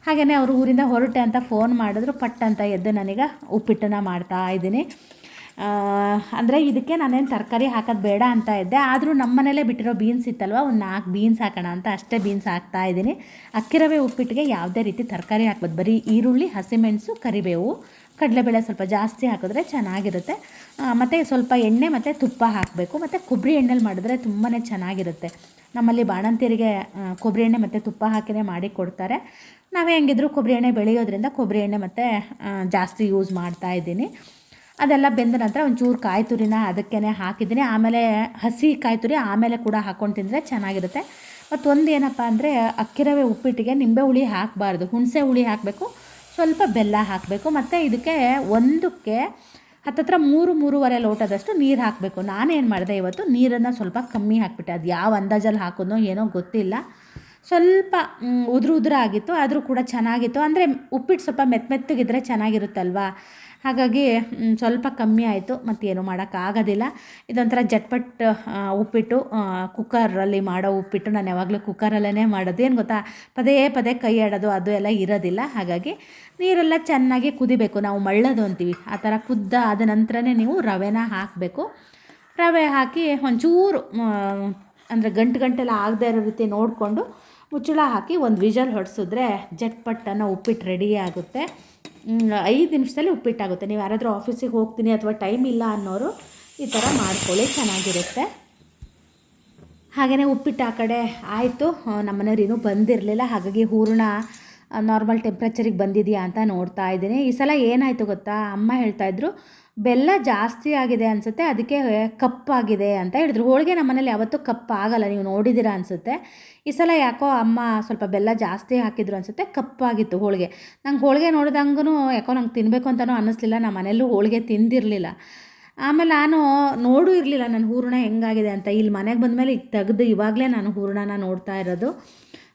ಹಾಗೆಯೇ ಅವರು ಊರಿಂದ ಹೊರಟೆ ಅಂತ ಫೋನ್ ಮಾಡಿದ್ರು, ಪಟ್ ಅಂತ ಎದ್ದು ನನಗೆ ಉಪ್ಪಿಟ್ಟನ್ನು ಮಾಡ್ತಾ ಇದ್ದೀನಿ. ಅಂದರೆ ಇದಕ್ಕೆ ನಾನೇನು ತರಕಾರಿ ಹಾಕೋದು ಬೇಡ ಅಂತ ಇದ್ದೆ. ಆದರೂ ನಮ್ಮ ಮನೇಲೇ ಬಿಟ್ಟಿರೋ ಬೀನ್ಸ್ ಇತ್ತಲ್ವ, ಒಂದು ನಾಲ್ಕು ಬೀನ್ಸ್ ಹಾಕೋಣ ಅಂತ ಅಷ್ಟೇ ಬೀನ್ಸ್ ಹಾಕ್ತಾ ಇದ್ದೀನಿ. ಅಕ್ಕಿ ರವೆ ಉಪ್ಪಿಟ್ಟಿಗೆ ಯಾವುದೇ ರೀತಿ ತರಕಾರಿ ಹಾಕ್ಬೋದು. ಬರೀ ಈರುಳ್ಳಿ, ಹಸಿಮೆಣಸು, ಕರಿಬೇವು. ಕಡಲೆಬೇಳೆ ಸ್ವಲ್ಪ ಜಾಸ್ತಿ ಹಾಕಿದ್ರೆ ಚೆನ್ನಾಗಿರುತ್ತೆ. ಮತ್ತು ಸ್ವಲ್ಪ ಎಣ್ಣೆ ಮತ್ತು ತುಪ್ಪ ಹಾಕಬೇಕು. ಮತ್ತು ಕೊಬ್ಬರಿ ಎಣ್ಣೆಲಿ ಮಾಡಿದ್ರೆ ತುಂಬಾ ಚೆನ್ನಾಗಿರುತ್ತೆ. ನಮ್ಮಲ್ಲಿ ಬಾಣಂತಿಯರಿಗೆ ಕೊಬ್ಬರಿ ಎಣ್ಣೆ ಮತ್ತು ತುಪ್ಪ ಹಾಕಿನೇ ಮಾಡಿ ಕೊಡ್ತಾರೆ. ನಾವೇ ಹೆಂಗಿದ್ರು ಕೊಬ್ಬರಿ ಎಣ್ಣೆ ಬೆಳೆಯೋದ್ರಿಂದ ಕೊಬ್ಬರಿ ಎಣ್ಣೆ ಮತ್ತು ಜಾಸ್ತಿ ಯೂಸ್ ಮಾಡ್ತಾ ಇದ್ದೀನಿ. ಅದೆಲ್ಲ ಬೆಂದ ನಂತರ ಒಂಚೂರು ಕಾಯಿ ತುರಿನ ಅದಕ್ಕೇ ಹಾಕಿದ್ದೀನಿ. ಆಮೇಲೆ ಹಸಿ ಕಾಯಿ ತುರಿ ಆಮೇಲೆ ಕೂಡ ಹಾಕ್ಕೊಂಡು ತಿಂದರೆ ಚೆನ್ನಾಗಿರುತ್ತೆ. ಮತ್ತೊಂದು ಏನಪ್ಪ ಅಂದರೆ, ಅಕ್ಕಿರವೆ ಉಪ್ಪಿಟ್ಟಿಗೆ ನಿಂಬೆ ಹುಳಿ ಹಾಕಬಾರ್ದು. ಹುಣಸೆ ಹುಳಿ ಹಾಕಬೇಕು. ಸ್ವಲ್ಪ ಬೆಲ್ಲ ಹಾಕಬೇಕು. ಮತ್ತು ಇದಕ್ಕೆ ಒಂದಕ್ಕೆ ಹತ್ತತ್ರ ಮೂರು, ಮೂರುವರೆ ಲೋಟದಷ್ಟು ನೀರು ಹಾಕಬೇಕು. ನಾನೇನು ಮಾಡಿದೆ ಇವತ್ತು? ನೀರನ್ನು ಸ್ವಲ್ಪ ಕಮ್ಮಿ ಹಾಕಿಬಿಟ್ಟೆ. ಅದು ಯಾವ ಅಂದಾಜಲ್ಲಿ ಹಾಕೋದೋ ಏನೋ ಗೊತ್ತಿಲ್ಲ. ಸ್ವಲ್ಪ ಉದುರು ಉದುರು ಆಗಿತ್ತು ಆದರೂ ಕೂಡ ಚೆನ್ನಾಗಿತ್ತು. ಅಂದರೆ ಉಪ್ಪಿಟ್ಟು ಸ್ವಲ್ಪ ಮೆತ್ತ ಮೆತ್ತಗಿದ್ರೆ ಚೆನ್ನಾಗಿರುತ್ತಲ್ವಾ? ಹಾಗಾಗಿ ಸ್ವಲ್ಪ ಕಮ್ಮಿ ಆಯಿತು. ಮತ್ತೇನು ಮಾಡೋಕ್ಕಾಗೋದಿಲ್ಲ ಇದೊಂಥರ ಜಟ್ಪಟ್ ಉಪ್ಪಿಟ್ಟು ಕುಕ್ಕರಲ್ಲಿ ಮಾಡೋ ಉಪ್ಪಿಟ್ಟು ನಾನು ಯಾವಾಗಲೂ ಕುಕ್ಕರಲ್ಲೇ ಮಾಡೋದು. ಏನು ಗೊತ್ತಾ? ಪದೇ ಪದೇ ಕೈ ಆಡೋದು, ಅದು ಎಲ್ಲ ಇರೋದಿಲ್ಲ. ಹಾಗಾಗಿ ನೀರೆಲ್ಲ ಚೆನ್ನಾಗಿ ಕುದಿಬೇಕು. ನಾವು ಮಳ್ಳೋದು ಅಂತೀವಿ. ಆ ಥರ ಕುದ್ದ ಆದ ನಂತರನೇ ನೀವು ರವೆನ ಹಾಕಬೇಕು. ರವೆ ಹಾಕಿ ಒಂಚೂರು ಅಂದರೆ ಗಂಟು ಗಂಟೆಲ್ಲ ಆಗದೆ ಇರೋ ರೀತಿ ನೋಡಿಕೊಂಡು ಮುಚ್ಚಳ ಹಾಕಿ ಒಂದು ವಿಜಲ್ ಹೊಡೆಸಿದ್ರೆ ಜಟ್ಪಟ್ ಅನ್ನೋ ಉಪ್ಪಿಟ್ಟು ರೆಡಿ ಆಗುತ್ತೆ. ಐದು ನಿಮಿಷದಲ್ಲಿ ಉಪ್ಪಿಟ್ಟಾಗುತ್ತೆ. ನೀವು ಯಾರಾದರೂ ಆಫೀಸಿಗೆ ಹೋಗ್ತೀನಿ ಅಥವಾ ಟೈಮ್ ಇಲ್ಲ ಅನ್ನೋರು ಈ ಥರ ಮಾಡ್ಕೊಳ್ಳಿ, ಚೆನ್ನಾಗಿರುತ್ತೆ. ಹಾಗೆಯೇ ಉಪ್ಪಿಟ್ಟು ಆ ಕಡೆ ಆಯಿತು. ನಮ್ಮ ಮನೆಯವ್ರು ಇನ್ನೂ ಬಂದಿರಲಿಲ್ಲ. ಹಾಗಾಗಿ ಹೂರಣ ನಾರ್ಮಲ್ ಟೆಂಪ್ರೇಚರಿಗೆ ಬಂದಿದೆಯಾ ಅಂತ ನೋಡ್ತಾ ಇದ್ದೀನಿ. ಈ ಸಲ ಏನಾಯಿತು ಗೊತ್ತಾ? ಅಮ್ಮ ಹೇಳ್ತಾಯಿದ್ರು ಬೆಲ್ಲ ಜಾಸ್ತಿ ಆಗಿದೆ ಅನಿಸುತ್ತೆ, ಅದಕ್ಕೆ ಕಪ್ಪಾಗಿದೆ ಅಂತ ಹೇಳಿದ್ರು. ಹೋಳಿಗೆ ನಮ್ಮ ಮನೇಲಿ ಯಾವತ್ತೂ ಕಪ್ಪಾಗಲ್ಲ, ನೀವು ನೋಡಿದ್ದೀರಾ ಅನಿಸುತ್ತೆ. ಈ ಸಲ ಯಾಕೋ ಅಮ್ಮ ಸ್ವಲ್ಪ ಬೆಲ್ಲ ಜಾಸ್ತಿ ಹಾಕಿದ್ರು ಅನಿಸುತ್ತೆ, ಕಪ್ಪಾಗಿತ್ತು ಹೋಳಿಗೆ. ನಂಗೆ ಹೋಳಿಗೆ ನೋಡಿದಂಗೂ ಯಾಕೋ ನಂಗೆ ತಿನ್ನಬೇಕು ಅಂತಲೂ ಅನ್ನಿಸ್ಲಿಲ್ಲ, ನಮ್ಮ ಮನೆಯಲ್ಲೂ ಹೋಳಿಗೆ ತಿಂದಿರಲಿಲ್ಲ. ಆಮೇಲೆ ನಾನು ನೋಡೂ ಇರಲಿಲ್ಲ, ನನ್ನ ಹೂರಣ ಹೆಂಗಾಗಿದೆ ಅಂತ. ಇಲ್ಲಿ ಮನೆಗೆ ಬಂದಮೇಲೆ ಈಗ ತೆಗೆದು ಇವಾಗಲೇ ನಾನು ಹೂರಣನ ನೋಡ್ತಾ ಇರೋದು.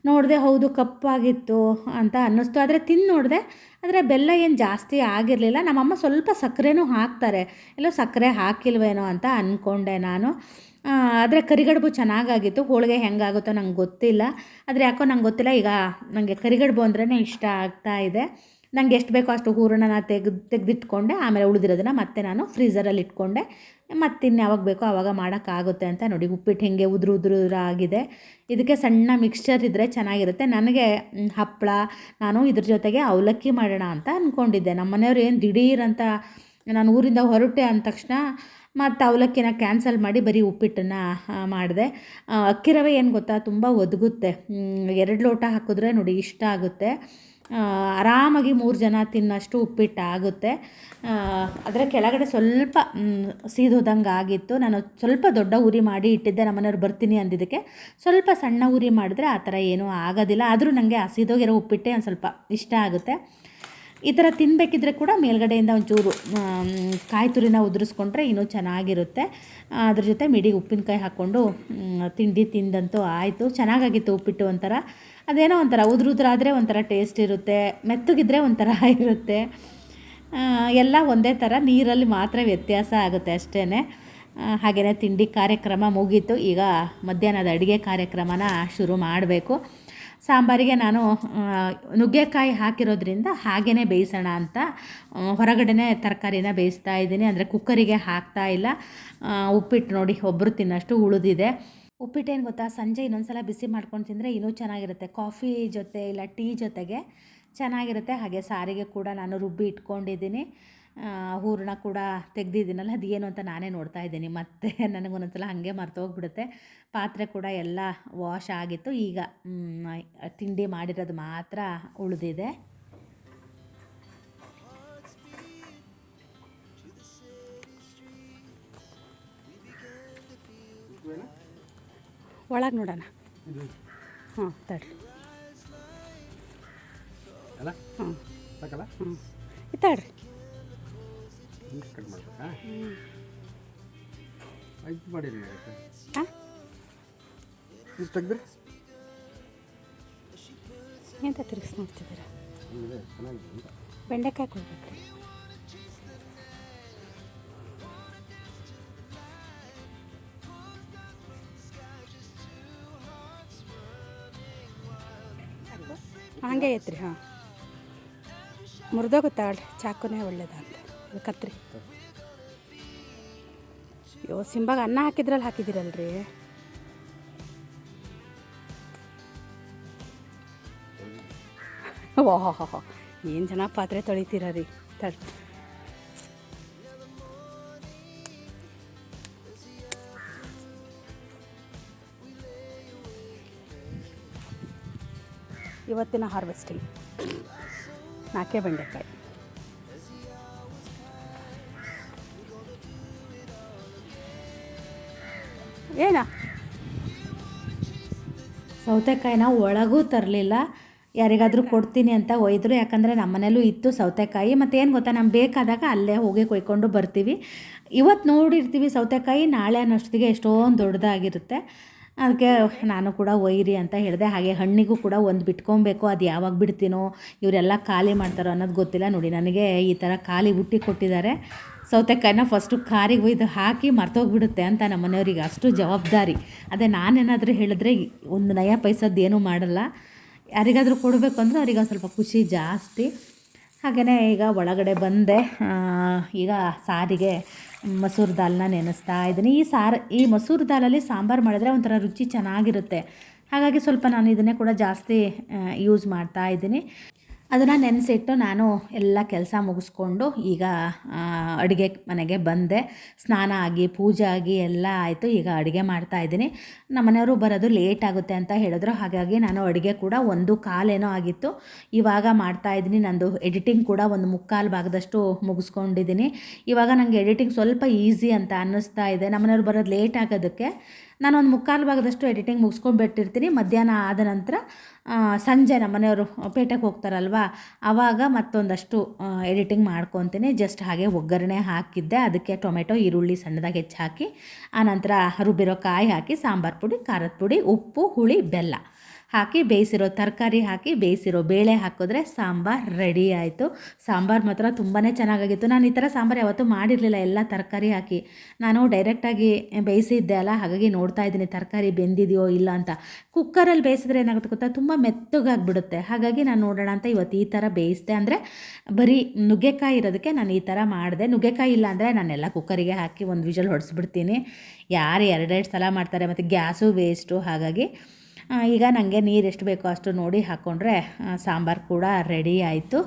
ನೋಡಿದೆ ಹೌದು ಕಪ್ಪಾಗಿತ್ತು ಅಂತ ಅನ್ನಿಸ್ತು. ಆದರೆ ತಿಂದು ನೋಡಿದೆ, ಆದರೆ ಬೆಲ್ಲ ಏನು ಜಾಸ್ತಿ ಆಗಿರಲಿಲ್ಲ. ನಮ್ಮಮ್ಮ ಸ್ವಲ್ಪ ಸಕ್ಕರೆನೂ ಹಾಕ್ತಾರೆ. ಎಲ್ಲೋ ಸಕ್ಕರೆ ಹಾಕಿಲ್ವೇನೋ ಅಂತ ಅಂದ್ಕೊಂಡೆ ನಾನು. ಆದರೆ ಕರಿಗಡುಬು ಚೆನ್ನಾಗಾಗಿತ್ತು. ಹೋಳಿಗೆ ಹೆಂಗಾಗುತ್ತೋ ನಂಗೆ ಗೊತ್ತಿಲ್ಲ. ಆದರೆ ಯಾಕೋ ನಂಗೆ ಗೊತ್ತಿಲ್ಲ. ಈಗ ನನಗೆ ಕರಿಗಡುಬು ಅಂದ್ರೇ ಇಷ್ಟ ಆಗ್ತಾ ಇದೆ. ನಂಗೆ ಎಷ್ಟು ಬೇಕೋ ಅಷ್ಟು ಹೂರಣನ ತೆಗೆದು, ತೆಗೆದಿಟ್ಕೊಂಡೆ, ಆಮೇಲೆ ಉಳಿದಿರೋದನ್ನು ಮತ್ತೆ ನಾನು ಫ್ರೀಝರಲ್ಲಿ ಇಟ್ಕೊಂಡೆ. ಮತ್ತೆ ಯಾವಾಗ ಬೇಕೋ ಆವಾಗ ಮಾಡೋಕ್ಕಾಗುತ್ತೆ ಅಂತ ನೋಡಿ, ಉಪ್ಪಿಟ್ಟು ಹೇಗೆ ಉದುರು ಉದುರು ಆಗಿದೆ. ಇದಕ್ಕೆ ಸಣ್ಣ ಮಿಕ್ಸ್ಚರ್ ಇದ್ದರೆ ಚೆನ್ನಾಗಿರುತ್ತೆ. ನನಗೆ ಹಪ್ಪಳ ನಾನು ಇದ್ರ ಜೊತೆಗೆ ಅವಲಕ್ಕಿ ಮಾಡೋಣ ಅಂತ ಅಂದ್ಕೊಂಡಿದ್ದೆ ನಮ್ಮ ಮನೆಯವ್ರು ಏನು ದಿಢೀರಂತ ನಾನು ಊರಿಂದ ಹೊರಟೆ ಅಂದ ತಕ್ಷಣ ಮತ್ತು ಅವಲಕ್ಕಿನ ಕ್ಯಾನ್ಸಲ್ ಮಾಡಿ ಬರೀ ಉಪ್ಪಿಟ್ಟನ್ನು ಮಾಡಿದೆ. ಅಕ್ಕಿ ರವೆ ಏನು ಗೊತ್ತಾ, ತುಂಬ ಒದಗುತ್ತೆ. ಎರಡು ಲೋಟ ಹಾಕಿದ್ರೆ ನೋಡಿ ಇಷ್ಟ ಆಗುತ್ತೆ. ಆರಾಮಾಗಿ ಮೂರು ಜನ ತಿನ್ನಷ್ಟು ಉಪ್ಪಿಟ್ಟು ಆಗುತ್ತೆ ಅದರ ಕೆಳಗಡೆ ಸ್ವಲ್ಪ ಸೀದೋದಂಗೆ ಆಗಿತ್ತು. ನಾನು ಸ್ವಲ್ಪ ದೊಡ್ಡ ಉರಿ ಮಾಡಿ ಇಟ್ಟಿದ್ದೆ ನಮ್ಮ ಮನೆಯವ್ರು ಬರ್ತೀನಿ ಅಂದಿದ್ದಕ್ಕೆ. ಸ್ವಲ್ಪ ಸಣ್ಣ ಉರಿ ಮಾಡಿದ್ರೆ ಆ ಥರ ಏನೂ ಆಗೋದಿಲ್ಲ. ಆದರೂ ನನಗೆ ಆ ಸೀದೋಗಿರೋ ಉಪ್ಪಿಟ್ಟೆ ಒಂದು ಸ್ವಲ್ಪ ಇಷ್ಟ ಆಗುತ್ತೆ. ಈ ಥರ ತಿನ್ನಬೇಕಿದ್ರೆ ಕೂಡ ಮೇಲ್ಗಡೆಯಿಂದ ಒಂಚೂರು ಕಾಯಿ ತುರಿನ ಉದುರಿಸ್ಕೊಂಡ್ರೆ ಇನ್ನೂ ಚೆನ್ನಾಗಿರುತ್ತೆ. ಅದ್ರ ಜೊತೆ ಮಿಡಿ ಉಪ್ಪಿನಕಾಯಿ ಹಾಕ್ಕೊಂಡು ತಿಂಡಿ ತಿಂದಂತೂ ಆಯಿತು. ಚೆನ್ನಾಗಾಗಿತ್ತು ಉಪ್ಪಿಟ್ಟು ಒಂಥರ. ಅದೇನೋ ಒಂಥರ ಉದುರು ಆದರೆ ಒಂಥರ ಟೇಸ್ಟ್ ಇರುತ್ತೆ, ಮೆತ್ತಗಿದ್ರೆ ಒಂಥರ ಇರುತ್ತೆ. ಎಲ್ಲ ಒಂದೇ ಥರ ನೀರಲ್ಲಿ ಮಾತ್ರ ವ್ಯತ್ಯಾಸ ಆಗುತ್ತೆ ಅಷ್ಟೇ ಹಾಗೆಯೇ ತಿಂಡಿ ಕಾರ್ಯಕ್ರಮ ಮುಗೀತು. ಈಗ ಮಧ್ಯಾಹ್ನದ ಅಡುಗೆ ಕಾರ್ಯಕ್ರಮನ ಶುರು ಮಾಡಬೇಕು. ಸಾಂಬಾರಿಗೆ ನಾನು ನುಗ್ಗೆಕಾಯಿ ಹಾಕಿರೋದ್ರಿಂದ ಹಾಗೇ ಬೇಯಿಸೋಣ ಅಂತ ಹೊರಗಡೆನೇ ತರಕಾರಿನ ಬೇಯಿಸ್ತಾ ಇದ್ದೀನಿ. ಅಂದರೆ ಕುಕ್ಕರಿಗೆ ಹಾಕ್ತಾ ಇಲ್ಲ. ಉಪ್ಪಿಟ್ಟು ನೋಡಿ ಒಬ್ಬರು ತಿನ್ನಷ್ಟು ಉಳಿದಿದೆ. ಉಪ್ಪಿಟ್ಟೇನು ಗೊತ್ತಾ? ಸಂಜೆ ಇನ್ನೊಂದ್ಸಲ ಬಿಸಿ ಮಾಡ್ಕೊಂಡು ತಿಂದರೆ ಇನ್ನೂ ಚೆನ್ನಾಗಿರುತ್ತೆ. ಕಾಫಿ ಜೊತೆ ಇಲ್ಲ ಟೀ ಜೊತೆಗೆ ಚೆನ್ನಾಗಿರುತ್ತೆ. ಹಾಗೆ ಸಾರಿಗೆ ಕೂಡ ನಾನು ರುಬ್ಬಿ ಇಟ್ಕೊಂಡಿದ್ದೀನಿ. ಹೂರಣ ಕೂಡ ತೆಗೆದಿದ್ದೀನಲ್ಲ, ಅದು ಏನು ಅಂತ ನಾನೇ ನೋಡ್ತಾ ಇದ್ದೀನಿ. ಮತ್ತೆ ನನಗೊಂದೊಂದ್ಸಲ ಹಾಗೆ ಮರ್ತೋಗ್ಬಿಡುತ್ತೆ. ಪಾತ್ರೆ ಕೂಡ ಎಲ್ಲ ವಾಶ್ ಆಗಿತ್ತು. ಈಗ ತಿಂಡಿ ಮಾಡಿರೋದು ಮಾತ್ರ ಉಳಿದಿದೆ. ಒಳಗೆ ನೋಡೋಣ. ಹಾಂ ತಡ್ರಿ. ಹ್ಞೂ. ಹ್ಞೂ. ಇತ್ತಾಡ್ರಿ ಎಂತ ತಿರುಗಿಸಿ ನೋಡ್ತಿದ್ದೀರಾ? ಬೆಂಡೆಕಾಯಿ ಕೊಡ್ಬೇಕ್ರಿ. ಹಂಗೆ ಐತ್ರಿ, ಹಾಂ. ಮುರಿದೋಗುತ್ತಾಳ್ರಿ ಚಾಕುನೇ ಒಳ್ಳೇದ ಅಂತ. ಕತ್ರಿ. ಅಯ್ಯೋ ಸಿಂಬಾಗ ಅನ್ನ ಹಾಕಿದ್ರಲ್ಲಿ ಹಾಕಿದಿರಲ್ರಿ. ಓಹೋ ಏನು ಜನ ಪಾತ್ರೆ ತೊಳಿತೀರ ರೀ ತಡ್ ಇವತ್ತಿನ ಹಾರ್ವೆಸ್ಟಿಂಗ್. ನಾಕೆ ಬೆಂಡೆಕಾಯಿ? ಏನ? ಸೌತೆಕಾಯಿನ ಒಳಗೂ ತರಲಿಲ್ಲ. ಯಾರಿಗಾದರೂ ಕೊಡ್ತೀನಿ ಅಂತ ಒಯ್ದರು. ಯಾಕಂದರೆ ನಮ್ಮನೇಲೂ ಇತ್ತು ಸೌತೆಕಾಯಿ. ಮತ್ತು ಏನು ಗೊತ್ತಾ? ನಮ್ಗೆ ಬೇಕಾದಾಗ ಅಲ್ಲೇ ಹೋಗಿ ಕೊಯ್ಕೊಂಡು ಬರ್ತೀವಿ. ಇವತ್ತು ನೋಡಿರ್ತೀವಿ ಸೌತೆಕಾಯಿ ನಾಳೆ ಅನ್ನೋಷ್ಟಿಗೆ ಎಷ್ಟೊಂದು ದೊಡ್ಡದಾಗಿರುತ್ತೆ. ಅದಕ್ಕೆ ನಾನು ಕೂಡ ಒಯ್ಯಿರಿ ಅಂತ ಹೇಳಿದೆ. ಹಾಗೆ ಹಣ್ಣಿಗೂ ಕೂಡ ಒಂದು ಬಿಟ್ಕೊಬೇಕು. ಅದು ಯಾವಾಗ ಬಿಡ್ತೀನೋ, ಇವರೆಲ್ಲ ಖಾಲಿ ಮಾಡ್ತಾರೋ ಅನ್ನೋದು ಗೊತ್ತಿಲ್ಲ. ನೋಡಿ, ನನಗೆ ಈ ಥರ ಖಾಲಿ ಹುಟ್ಟಿ ಕೊಟ್ಟಿದ್ದಾರೆ. ಸೌತೆಕಾಯಿನ ಫಸ್ಟು ಕಾರಿಗೆ ಒಯ್ದು ಹಾಕಿ ಮರ್ತೋಗ್ಬಿಡುತ್ತೆ ಅಂತ ನಮ್ಮ ಮನೆಯವ್ರಿಗೆ ಅಷ್ಟು ಜವಾಬ್ದಾರಿ. ಅದೇ ನಾನೇನಾದರೂ ಹೇಳಿದ್ರೆ ಒಂದು ನಯ ಪೈಸದ್ದು ಏನೂ ಮಾಡಲ್ಲ. ಯಾರಿಗಾದರೂ ಕೊಡಬೇಕು ಅಂದರೆ ಅವ್ರಿಗೆ ಒಂದು ಸ್ವಲ್ಪ ಖುಷಿ ಜಾಸ್ತಿ. ಹಾಗೆಯೇ ಈಗ ಒಳಗಡೆ ಬಂದೆ. ಈಗ ಸಾರಿಗೆ ಮಸೂರು ದಾಲ್ನ ನೆನೆಸ್ತಾ ಇದ್ದೀನಿ. ಈ ಸಾರು, ಈ ಮಸೂರು ದಾಲಲ್ಲಿ ಸಾಂಬಾರು ಮಾಡಿದ್ರೆ ಒಂಥರ ರುಚಿ ಚೆನ್ನಾಗಿರುತ್ತೆ. ಹಾಗಾಗಿ ಸ್ವಲ್ಪ ನಾನು ಇದನ್ನೇ ಕೂಡ ಜಾಸ್ತಿ ಯೂಸ್ ಮಾಡ್ತಾ ಇದ್ದೀನಿ. ಅದನ್ನು ನೆನೆಸಿಟ್ಟು ನಾನು ಎಲ್ಲ ಕೆಲಸ ಮುಗಿಸ್ಕೊಂಡು ಈಗ ಅಡುಗೆ ಮನೆಗೆ ಬಂದೆ. ಸ್ನಾನ ಆಗಿ, ಪೂಜೆ ಆಗಿ ಎಲ್ಲ ಆಯಿತು. ಈಗ ಅಡುಗೆ ಮಾಡ್ತಾ ಇದ್ದೀನಿ. ನಮ್ಮ ಮನೆಯವರು ಬರೋದು ಲೇಟ್ ಆಗುತ್ತೆ ಅಂತ ಹೇಳಿದ್ರು. ಹಾಗಾಗಿ ನಾನು ಅಡುಗೆ ಕೂಡ ಒಂದು ಕಾಲೇನೋ ಆಗಿತ್ತು. ಇವಾಗ ಮಾಡ್ತಾ ಇದ್ದೀನಿ. ನಂದು ಎಡಿಟಿಂಗ್ ಕೂಡ ಒಂದು ಮುಕ್ಕಾಲು ಭಾಗದಷ್ಟು ಮುಗಿಸ್ಕೊಂಡಿದ್ದೀನಿ. ಇವಾಗ ನನಗೆ ಎಡಿಟಿಂಗ್ ಸ್ವಲ್ಪ ಈಸಿ ಅಂತ ಅನ್ನಿಸ್ತಾ ಇದೆ. ನಮ್ಮ ಮನೆಯವ್ರು ಬರೋದು ಲೇಟ್ ಆಗೋದಕ್ಕೆ. ನಾನು ಒಂದು ಮುಕ್ಕಾಲು ಭಾಗದಷ್ಟು ಎಡಿಟಿಂಗ್ ಮುಗಿಸ್ಕೊಂಡ್ಬಿಟ್ಟಿರ್ತೀನಿ. ಮಧ್ಯಾಹ್ನ ಆದ ನಂತರ ಸಂಜೆ ನಮ್ಮ ಮನೆಯವರು ಪೇಟೆಗೆ ಹೋಗ್ತಾರಲ್ವ ಆವಾಗ ಮತ್ತೊಂದಷ್ಟು ಎಡಿಟಿಂಗ್ ಮಾಡ್ಕೊತೀನಿ. ಜಸ್ಟ್ ಹಾಗೆ ಒಗ್ಗರಣೆ ಹಾಕಿದ್ದೆ. ಅದಕ್ಕೆ ಟೊಮೆಟೊ, ಈರುಳ್ಳಿ ಸಣ್ಣದಾಗಿ ಹೆಚ್ಚಾಕಿ ಆನಂತರ ರುಬ್ಬಿರೋ ಕಾಯಿ ಹಾಕಿ, ಸಾಂಬಾರು ಪುಡಿ, ಖಾರದ ಪುಡಿ, ಉಪ್ಪು, ಹುಳಿ, ಬೆಲ್ಲ. ಹಾಕಿ ಬೇಯಿಸಿರೋ ತರಕಾರಿ ಹಾಕಿ ಬೇಯಿಸಿರೋ ಬೇಳೆ ಹಾಕಿದ್ರೆ ಸಾಂಬಾರ್ ರೆಡಿ ಆಯಿತು. ಸಾಂಬಾರು ಮಾತ್ರ ತುಂಬಾ ಚೆನ್ನಾಗಾಗಿತ್ತು. ನಾನು ಈ ಥರ ಸಾಂಬಾರು ಯಾವತ್ತೂ ಮಾಡಿರಲಿಲ್ಲ. ಎಲ್ಲ ತರಕಾರಿ ಹಾಕಿ ನಾನು ಡೈರೆಕ್ಟಾಗಿ ಬೇಯಿಸಿದ್ದೆ ಅಲ್ಲ, ಹಾಗಾಗಿ ನೋಡ್ತಾ ಇದ್ದೀನಿ ತರಕಾರಿ ಬೆಂದಿದೆಯೋ ಇಲ್ಲ ಅಂತ. ಕುಕ್ಕರಲ್ಲಿ ಬೇಯಿಸಿದ್ರೆ ಏನಾಗುತ್ತೆ ಗೊತ್ತಾ? ತುಂಬ ಮೆತ್ತಗಾಗ್ಬಿಡುತ್ತೆ. ಹಾಗಾಗಿ ನಾನು ನೋಡೋಣ ಅಂತ ಇವತ್ತು ಈ ಥರ ಬೇಯಿಸಿದೆ ಅಂದರೆ ಬರೀ ನುಗ್ಗೆಕಾಯಿ ಇರೋದಕ್ಕೆ ನಾನು ಈ ಥರ ಮಾಡಿದೆ. ನುಗ್ಗೆಕಾಯಿ ಇಲ್ಲ ಅಂದರೆ ನಾನೆಲ್ಲ ಕುಕ್ಕರಿಗೆ ಹಾಕಿ ಒಂದು ವಿಜಲ್ ಹೊಡೆಸ್ಬಿಡ್ತೀನಿ. ಯಾರು ಎರಡೆರಡು ಸಲ ಮಾಡ್ತಾರೆ, ಮತ್ತು ಗ್ಯಾಸು ವೇಸ್ಟು ಹಾಗಾಗಿ ಈಗ ನನಗೆ ನೀರು ಎಷ್ಟು ಬೇಕೋ ಅಷ್ಟು ನೋಡಿ ಹಾಕ್ಕೊಂಡ್ರೆ ಸಾಂಬಾರು ಕೂಡ ರೆಡಿ ಆಯಿತು.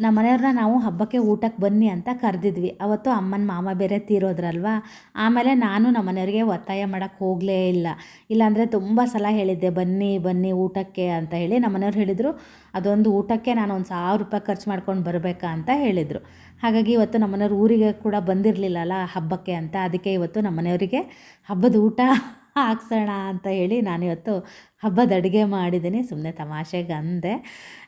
ನಮ್ಮ ಮನೆಯವ್ರನ್ನ ನಾವು ಹಬ್ಬಕ್ಕೆ ಊಟಕ್ಕೆ ಬನ್ನಿ ಅಂತ ಕರೆದಿದ್ವಿ. ಅವತ್ತು ಅಮ್ಮನ ಮಾಮ ಬೇರೆ ತೀರೋದ್ರಲ್ವ? ಆಮೇಲೆ ನಾನು ನಮ್ಮ ಮನೆಯವ್ರಿಗೆ ಒತ್ತಾಯ ಮಾಡೋಕ್ಕೆ ಹೋಗಲೇ ಇಲ್ಲ. ಇಲ್ಲಾಂದರೆ ತುಂಬ ಸಲ ಹೇಳಿದ್ದೆ, ಬನ್ನಿ ಬನ್ನಿ ಊಟಕ್ಕೆ ಅಂತ ಹೇಳಿ. ನಮ್ಮ ಮನೆಯವ್ರು ಹೇಳಿದರು, ಅದೊಂದು ಊಟಕ್ಕೆ ನಾನು ಒಂದು ಸಾವಿರ ರೂಪಾಯಿ ಖರ್ಚು ಮಾಡ್ಕೊಂಡು ಬರಬೇಕಾ? ಅಂತ ಹೇಳಿದರು. ಹಾಗಾಗಿ ಇವತ್ತು ನಮ್ಮ ಮನೆಯವ್ರು ಊರಿಗೆ ಕೂಡ ಬಂದಿರಲಿಲ್ಲಲ್ಲ ಹಬ್ಬಕ್ಕೆ ಅಂತ. ಅದಕ್ಕೆ ಇವತ್ತು ನಮ್ಮ ಮನೆಯವರಿಗೆ ಹಬ್ಬದ ಊಟ ಹಾಕ್ಸೋಣ ಅಂತ ಹೇಳಿ ನಾನಿವತ್ತು ಹಬ್ಬದ ಅಡುಗೆ ಮಾಡಿದ್ದೀನಿ ಸುಮ್ಮನೆ ತಮಾಷೆಗೆ ಅಂದೆ.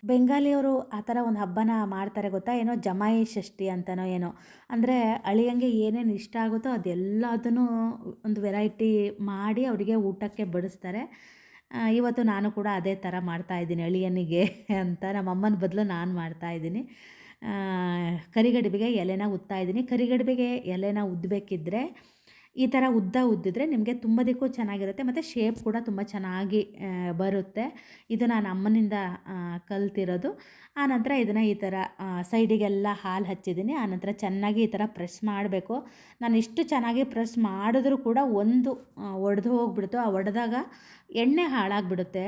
ಬೆಂಗಾಲಿಯವರು ಆ ಥರ ಒಂದು ಹಬ್ಬನ ಮಾಡ್ತಾರೆ ಗೊತ್ತಾ? ಏನೋ ಜಮಾಯಿ ಷಷ್ಠಿ ಅಂತನೋ ಏನೋ. ಅಂದರೆ ಅಳಿಯಂಗೆ ಏನೇನು ಇಷ್ಟ ಆಗುತ್ತೋ ಅದೆಲ್ಲದನ್ನು ಒಂದು ವೆರೈಟಿ ಮಾಡಿ ಅವರಿಗೆ ಊಟಕ್ಕೆ ಬಡಿಸ್ತಾರೆ. ಇವತ್ತು ನಾನು ಕೂಡ ಅದೇ ಥರ ಮಾಡ್ತಾ ಇದ್ದೀನಿ ಅಳಿಯನಿಗೆ ಅಂತ. ನಮ್ಮಮ್ಮನ ಬದಲು ನಾನು ಮಾಡ್ತಾ ಇದ್ದೀನಿ. ಆ, ಕರಿಗಡುಬಿಗೆ ಎಲೆನ ಉತ್ತಾ ಇದ್ದೀನಿ. ಕರಿಗಡುಬಿಗೆ ಎಲೆನ ಉದ್ದಬೇಕಿದ್ರೆ ಈ ಥರ ಉದ್ದ ಉದ್ದಿದ್ರೆ ನಿಮಗೆ ತುಂಬದಕ್ಕೂ ಚೆನ್ನಾಗಿರುತ್ತೆ ಮತ್ತು ಶೇಪ್ ಕೂಡ ತುಂಬ ಚೆನ್ನಾಗಿ ಬರುತ್ತೆ. ಇದು ನಾನು ಅಮ್ಮನಿಂದ ಕಲ್ತಿರೋದು. ಆನಂತರ ಇದನ್ನು ಈ ಥರ ಸೈಡಿಗೆಲ್ಲ ಹಾಲು ಹಚ್ಚಿದ್ದೀನಿ. ಆನಂತರ ಚೆನ್ನಾಗಿ ಈ ಥರ ಪ್ರೆಸ್ ಮಾಡಬೇಕು. ನಾನು ಇಷ್ಟು ಚೆನ್ನಾಗಿ ಪ್ರೆಸ್ ಮಾಡಿದ್ರೂ ಕೂಡ ಒಂದು ಒಡೆದು ಹೋಗ್ಬಿಡ್ತು. ಆ ಒಡೆದಾಗ ಎಣ್ಣೆ ಹಾಳಾಗ್ಬಿಡುತ್ತೆ.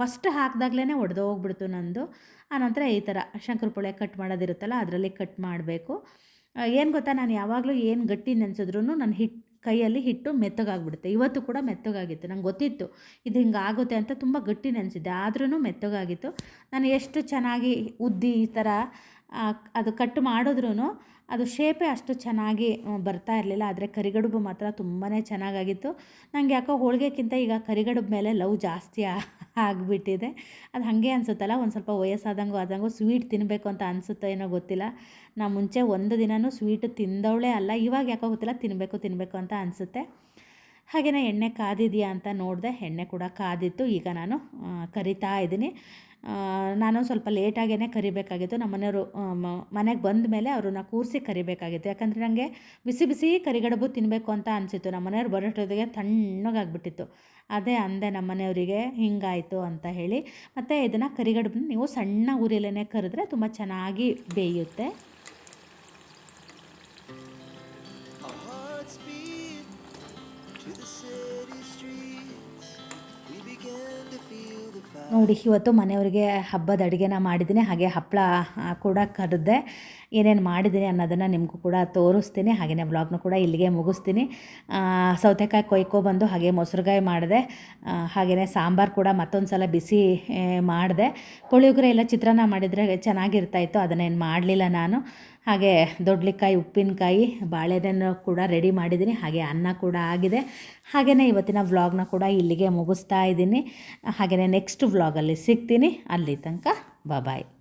ಫಸ್ಟ್ ಹಾಕಿದಾಗ್ಲೇ ಒಡೆದು ಹೋಗ್ಬಿಡ್ತು ನಂದು. ಆನಂತರ ಈ ಥರ ಶಂಕರಪೊಳೆ ಕಟ್ ಮಾಡೋದಿರುತ್ತಲ್ಲ, ಅದರಲ್ಲಿ ಕಟ್ ಮಾಡಬೇಕು. ಏನು ಗೊತ್ತಾ? ನಾನು ಯಾವಾಗಲೂ ಏನು ಗಟ್ಟಿ ನೆನೆಸಿದ್ರು ನಾನು ಹಿಟ್ಟು ಕೈಯಲ್ಲಿ ಹಿಟ್ಟು ಮೆತ್ತಗಾಗ್ಬಿಡುತ್ತೆ. ಇವತ್ತು ಕೂಡ ಮೆತ್ತಗಾಗಿತ್ತು. ನಂಗೆ ಗೊತ್ತಿತ್ತು. ಇದು ಹಿಂಗೆ ಆಗುತ್ತೆ ಅಂತ ತುಂಬ ಗಟ್ಟಿ ನೆನೆಸಿದ್ದೆ. ಆದ್ರೂ ಮೆತ್ತಗಾಗಿತ್ತು. ನಾನು ಎಷ್ಟು ಚೆನ್ನಾಗಿ ಉದ್ದಿ ಈ ಥರ ಅದು ಕಟ್ ಮಾಡಿದ್ರೂ ಅದು ಶೇಪೇ ಅಷ್ಟು ಚೆನ್ನಾಗಿ ಬರ್ತಾ ಇರಲಿಲ್ಲ. ಆದರೆ ಕರಿಗಡುಬು ಮಾತ್ರ ತುಂಬಾ ಚೆನ್ನಾಗಾಗಿತ್ತು. ನನಗೆ ಯಾಕೋ ಹೋಳಿಗೆಕ್ಕಿಂತ ಈಗ ಕರಿಗಡುಬು ಮೇಲೆ ಲವ್ ಜಾಸ್ತಿ ಆಗಿಬಿಟ್ಟಿದೆ. ಅದು ಹಾಗೆ ಅನಿಸುತ್ತಲ್ಲ, ಒಂದು ಸ್ವಲ್ಪ ವಯಸ್ಸಾದಂಗೂ ಆದಂಗು ಸ್ವೀಟ್ ತಿನ್ನಬೇಕು ಅಂತ ಅನಿಸುತ್ತೋ ಏನೋ ಗೊತ್ತಿಲ್ಲ. ನಾ ಮುಂಚೆ ಒಂದು ದಿನವೂ ಸ್ವೀಟ್ ತಿಂದವಳೇ ಅಲ್ಲ, ಇವಾಗ ಯಾಕೋ ಗೊತ್ತಿಲ್ಲ ತಿನ್ನಬೇಕು ತಿನ್ನಬೇಕು ಅಂತ ಅನಿಸುತ್ತೆ. ಹಾಗೆಯೇ ಎಣ್ಣೆ ಕಾದಿದೆಯಾ ಅಂತ ನೋಡಿದೆ, ಎಣ್ಣೆ ಕೂಡ ಕಾದಿತ್ತು. ಈಗ ನಾನು ಕರಿತಾ ಇದ್ದೀನಿ. ನಾನು ಸ್ವಲ್ಪ ಲೇಟಾಗೇ ಕರಿಬೇಕಾಗಿತ್ತು. ನಮ್ಮ ಮನೆಯವರು ಮನೆಗೆ ಬಂದ ಮೇಲೆ ಅವ್ರನ್ನ ಕೂರಿಸಿ ಕರಿಬೇಕಾಗಿತ್ತು. ಯಾಕಂದರೆ ನನಗೆ ಬಿಸಿ ಬಿಸಿ ಕರಿಗಡಬು ತಿನ್ನಬೇಕು ಅಂತ ಅನಿಸಿತ್ತು. ನಮ್ಮ ಮನೆಯವ್ರು ತಣ್ಣಗಾಗ್ಬಿಟ್ಟಿತ್ತು. ಅದೇ ಅಂದೆ ನಮ್ಮ ಮನೆಯವರಿಗೆ, ಹಿಂಗಾಯಿತು ಅಂತ ಹೇಳಿ. ಮತ್ತು ಇದನ್ನು ಕರಿಗಡಬನ್ನ ನೀವು ಸಣ್ಣ ಉರಿಯಲ್ಲೇ ಕರೆದ್ರೆ ತುಂಬ ಚೆನ್ನಾಗಿ ಬೇಯುತ್ತೆ. ನೋಡಿ, ಇವತ್ತು ಮನೆಯವರಿಗೆ ಹಬ್ಬದ ಅಡುಗೆನ ಮಾಡಿದ್ದೀನಿ. ಹಾಗೆ ಹಪ್ಪಳ ಕೂಡ ಕರೆದೆ. ಏನೇನು ಮಾಡಿದ್ದೀನಿ ಅನ್ನೋದನ್ನು ನಿಮಗೂ ಕೂಡ ತೋರಿಸ್ತೀನಿ. ಹಾಗೆಯೇ ಬ್ಲಾಗ್ನ ಕೂಡ ಇಲ್ಲಿಗೆ ಮುಗಿಸ್ತೀನಿ. ಸೌತೆಕಾಯಿ ಕೊಯ್ಕೊಬಂದು ಹಾಗೆ ಮೊಸರುಗಾಯಿ ಮಾಡಿದೆ. ಹಾಗೆಯೇ ಸಾಂಬಾರು ಕೂಡ ಮತ್ತೊಂದು ಸಲ ಬಿಸಿ ಮಾಡಿದೆ. ಪುಳಿಯೋಗರೆ ಎಲ್ಲ ಚಿತ್ರಾನ್ನ ಮಾಡಿದರೆ ಚೆನ್ನಾಗಿರ್ತಾಯಿತ್ತು ಅದನ್ನೇನು ಮಾಡಲಿಲ್ಲ ನಾನು. ಹಾಗೆ ದೊಡ್ಲಿಕಾಯಿ, ಉಪ್ಪಿನಕಾಯಿ, ಬಾಳೆಹಣ್ಣು ಕೂಡ ರೆಡಿ ಮಾಡಿದ್ದೀನಿ. ಹಾಗೆ ಅನ್ನ ಕೂಡ ಆಗಿದೆ. ಹಾಗೆಯೇ ಇವತ್ತಿನ ವ್ಲಾಗ್ನ ಕೂಡ ಇಲ್ಲಿಗೆ ಮುಗಿಸ್ತಾ ಇದ್ದೀನಿ. ಹಾಗೆಯೇ ನೆಕ್ಸ್ಟ್ ವ್ಲಾಗಲ್ಲಿ ಸಿಗ್ತೀನಿ. ಅಲ್ಲಿ ತನಕ ಬಾಯ್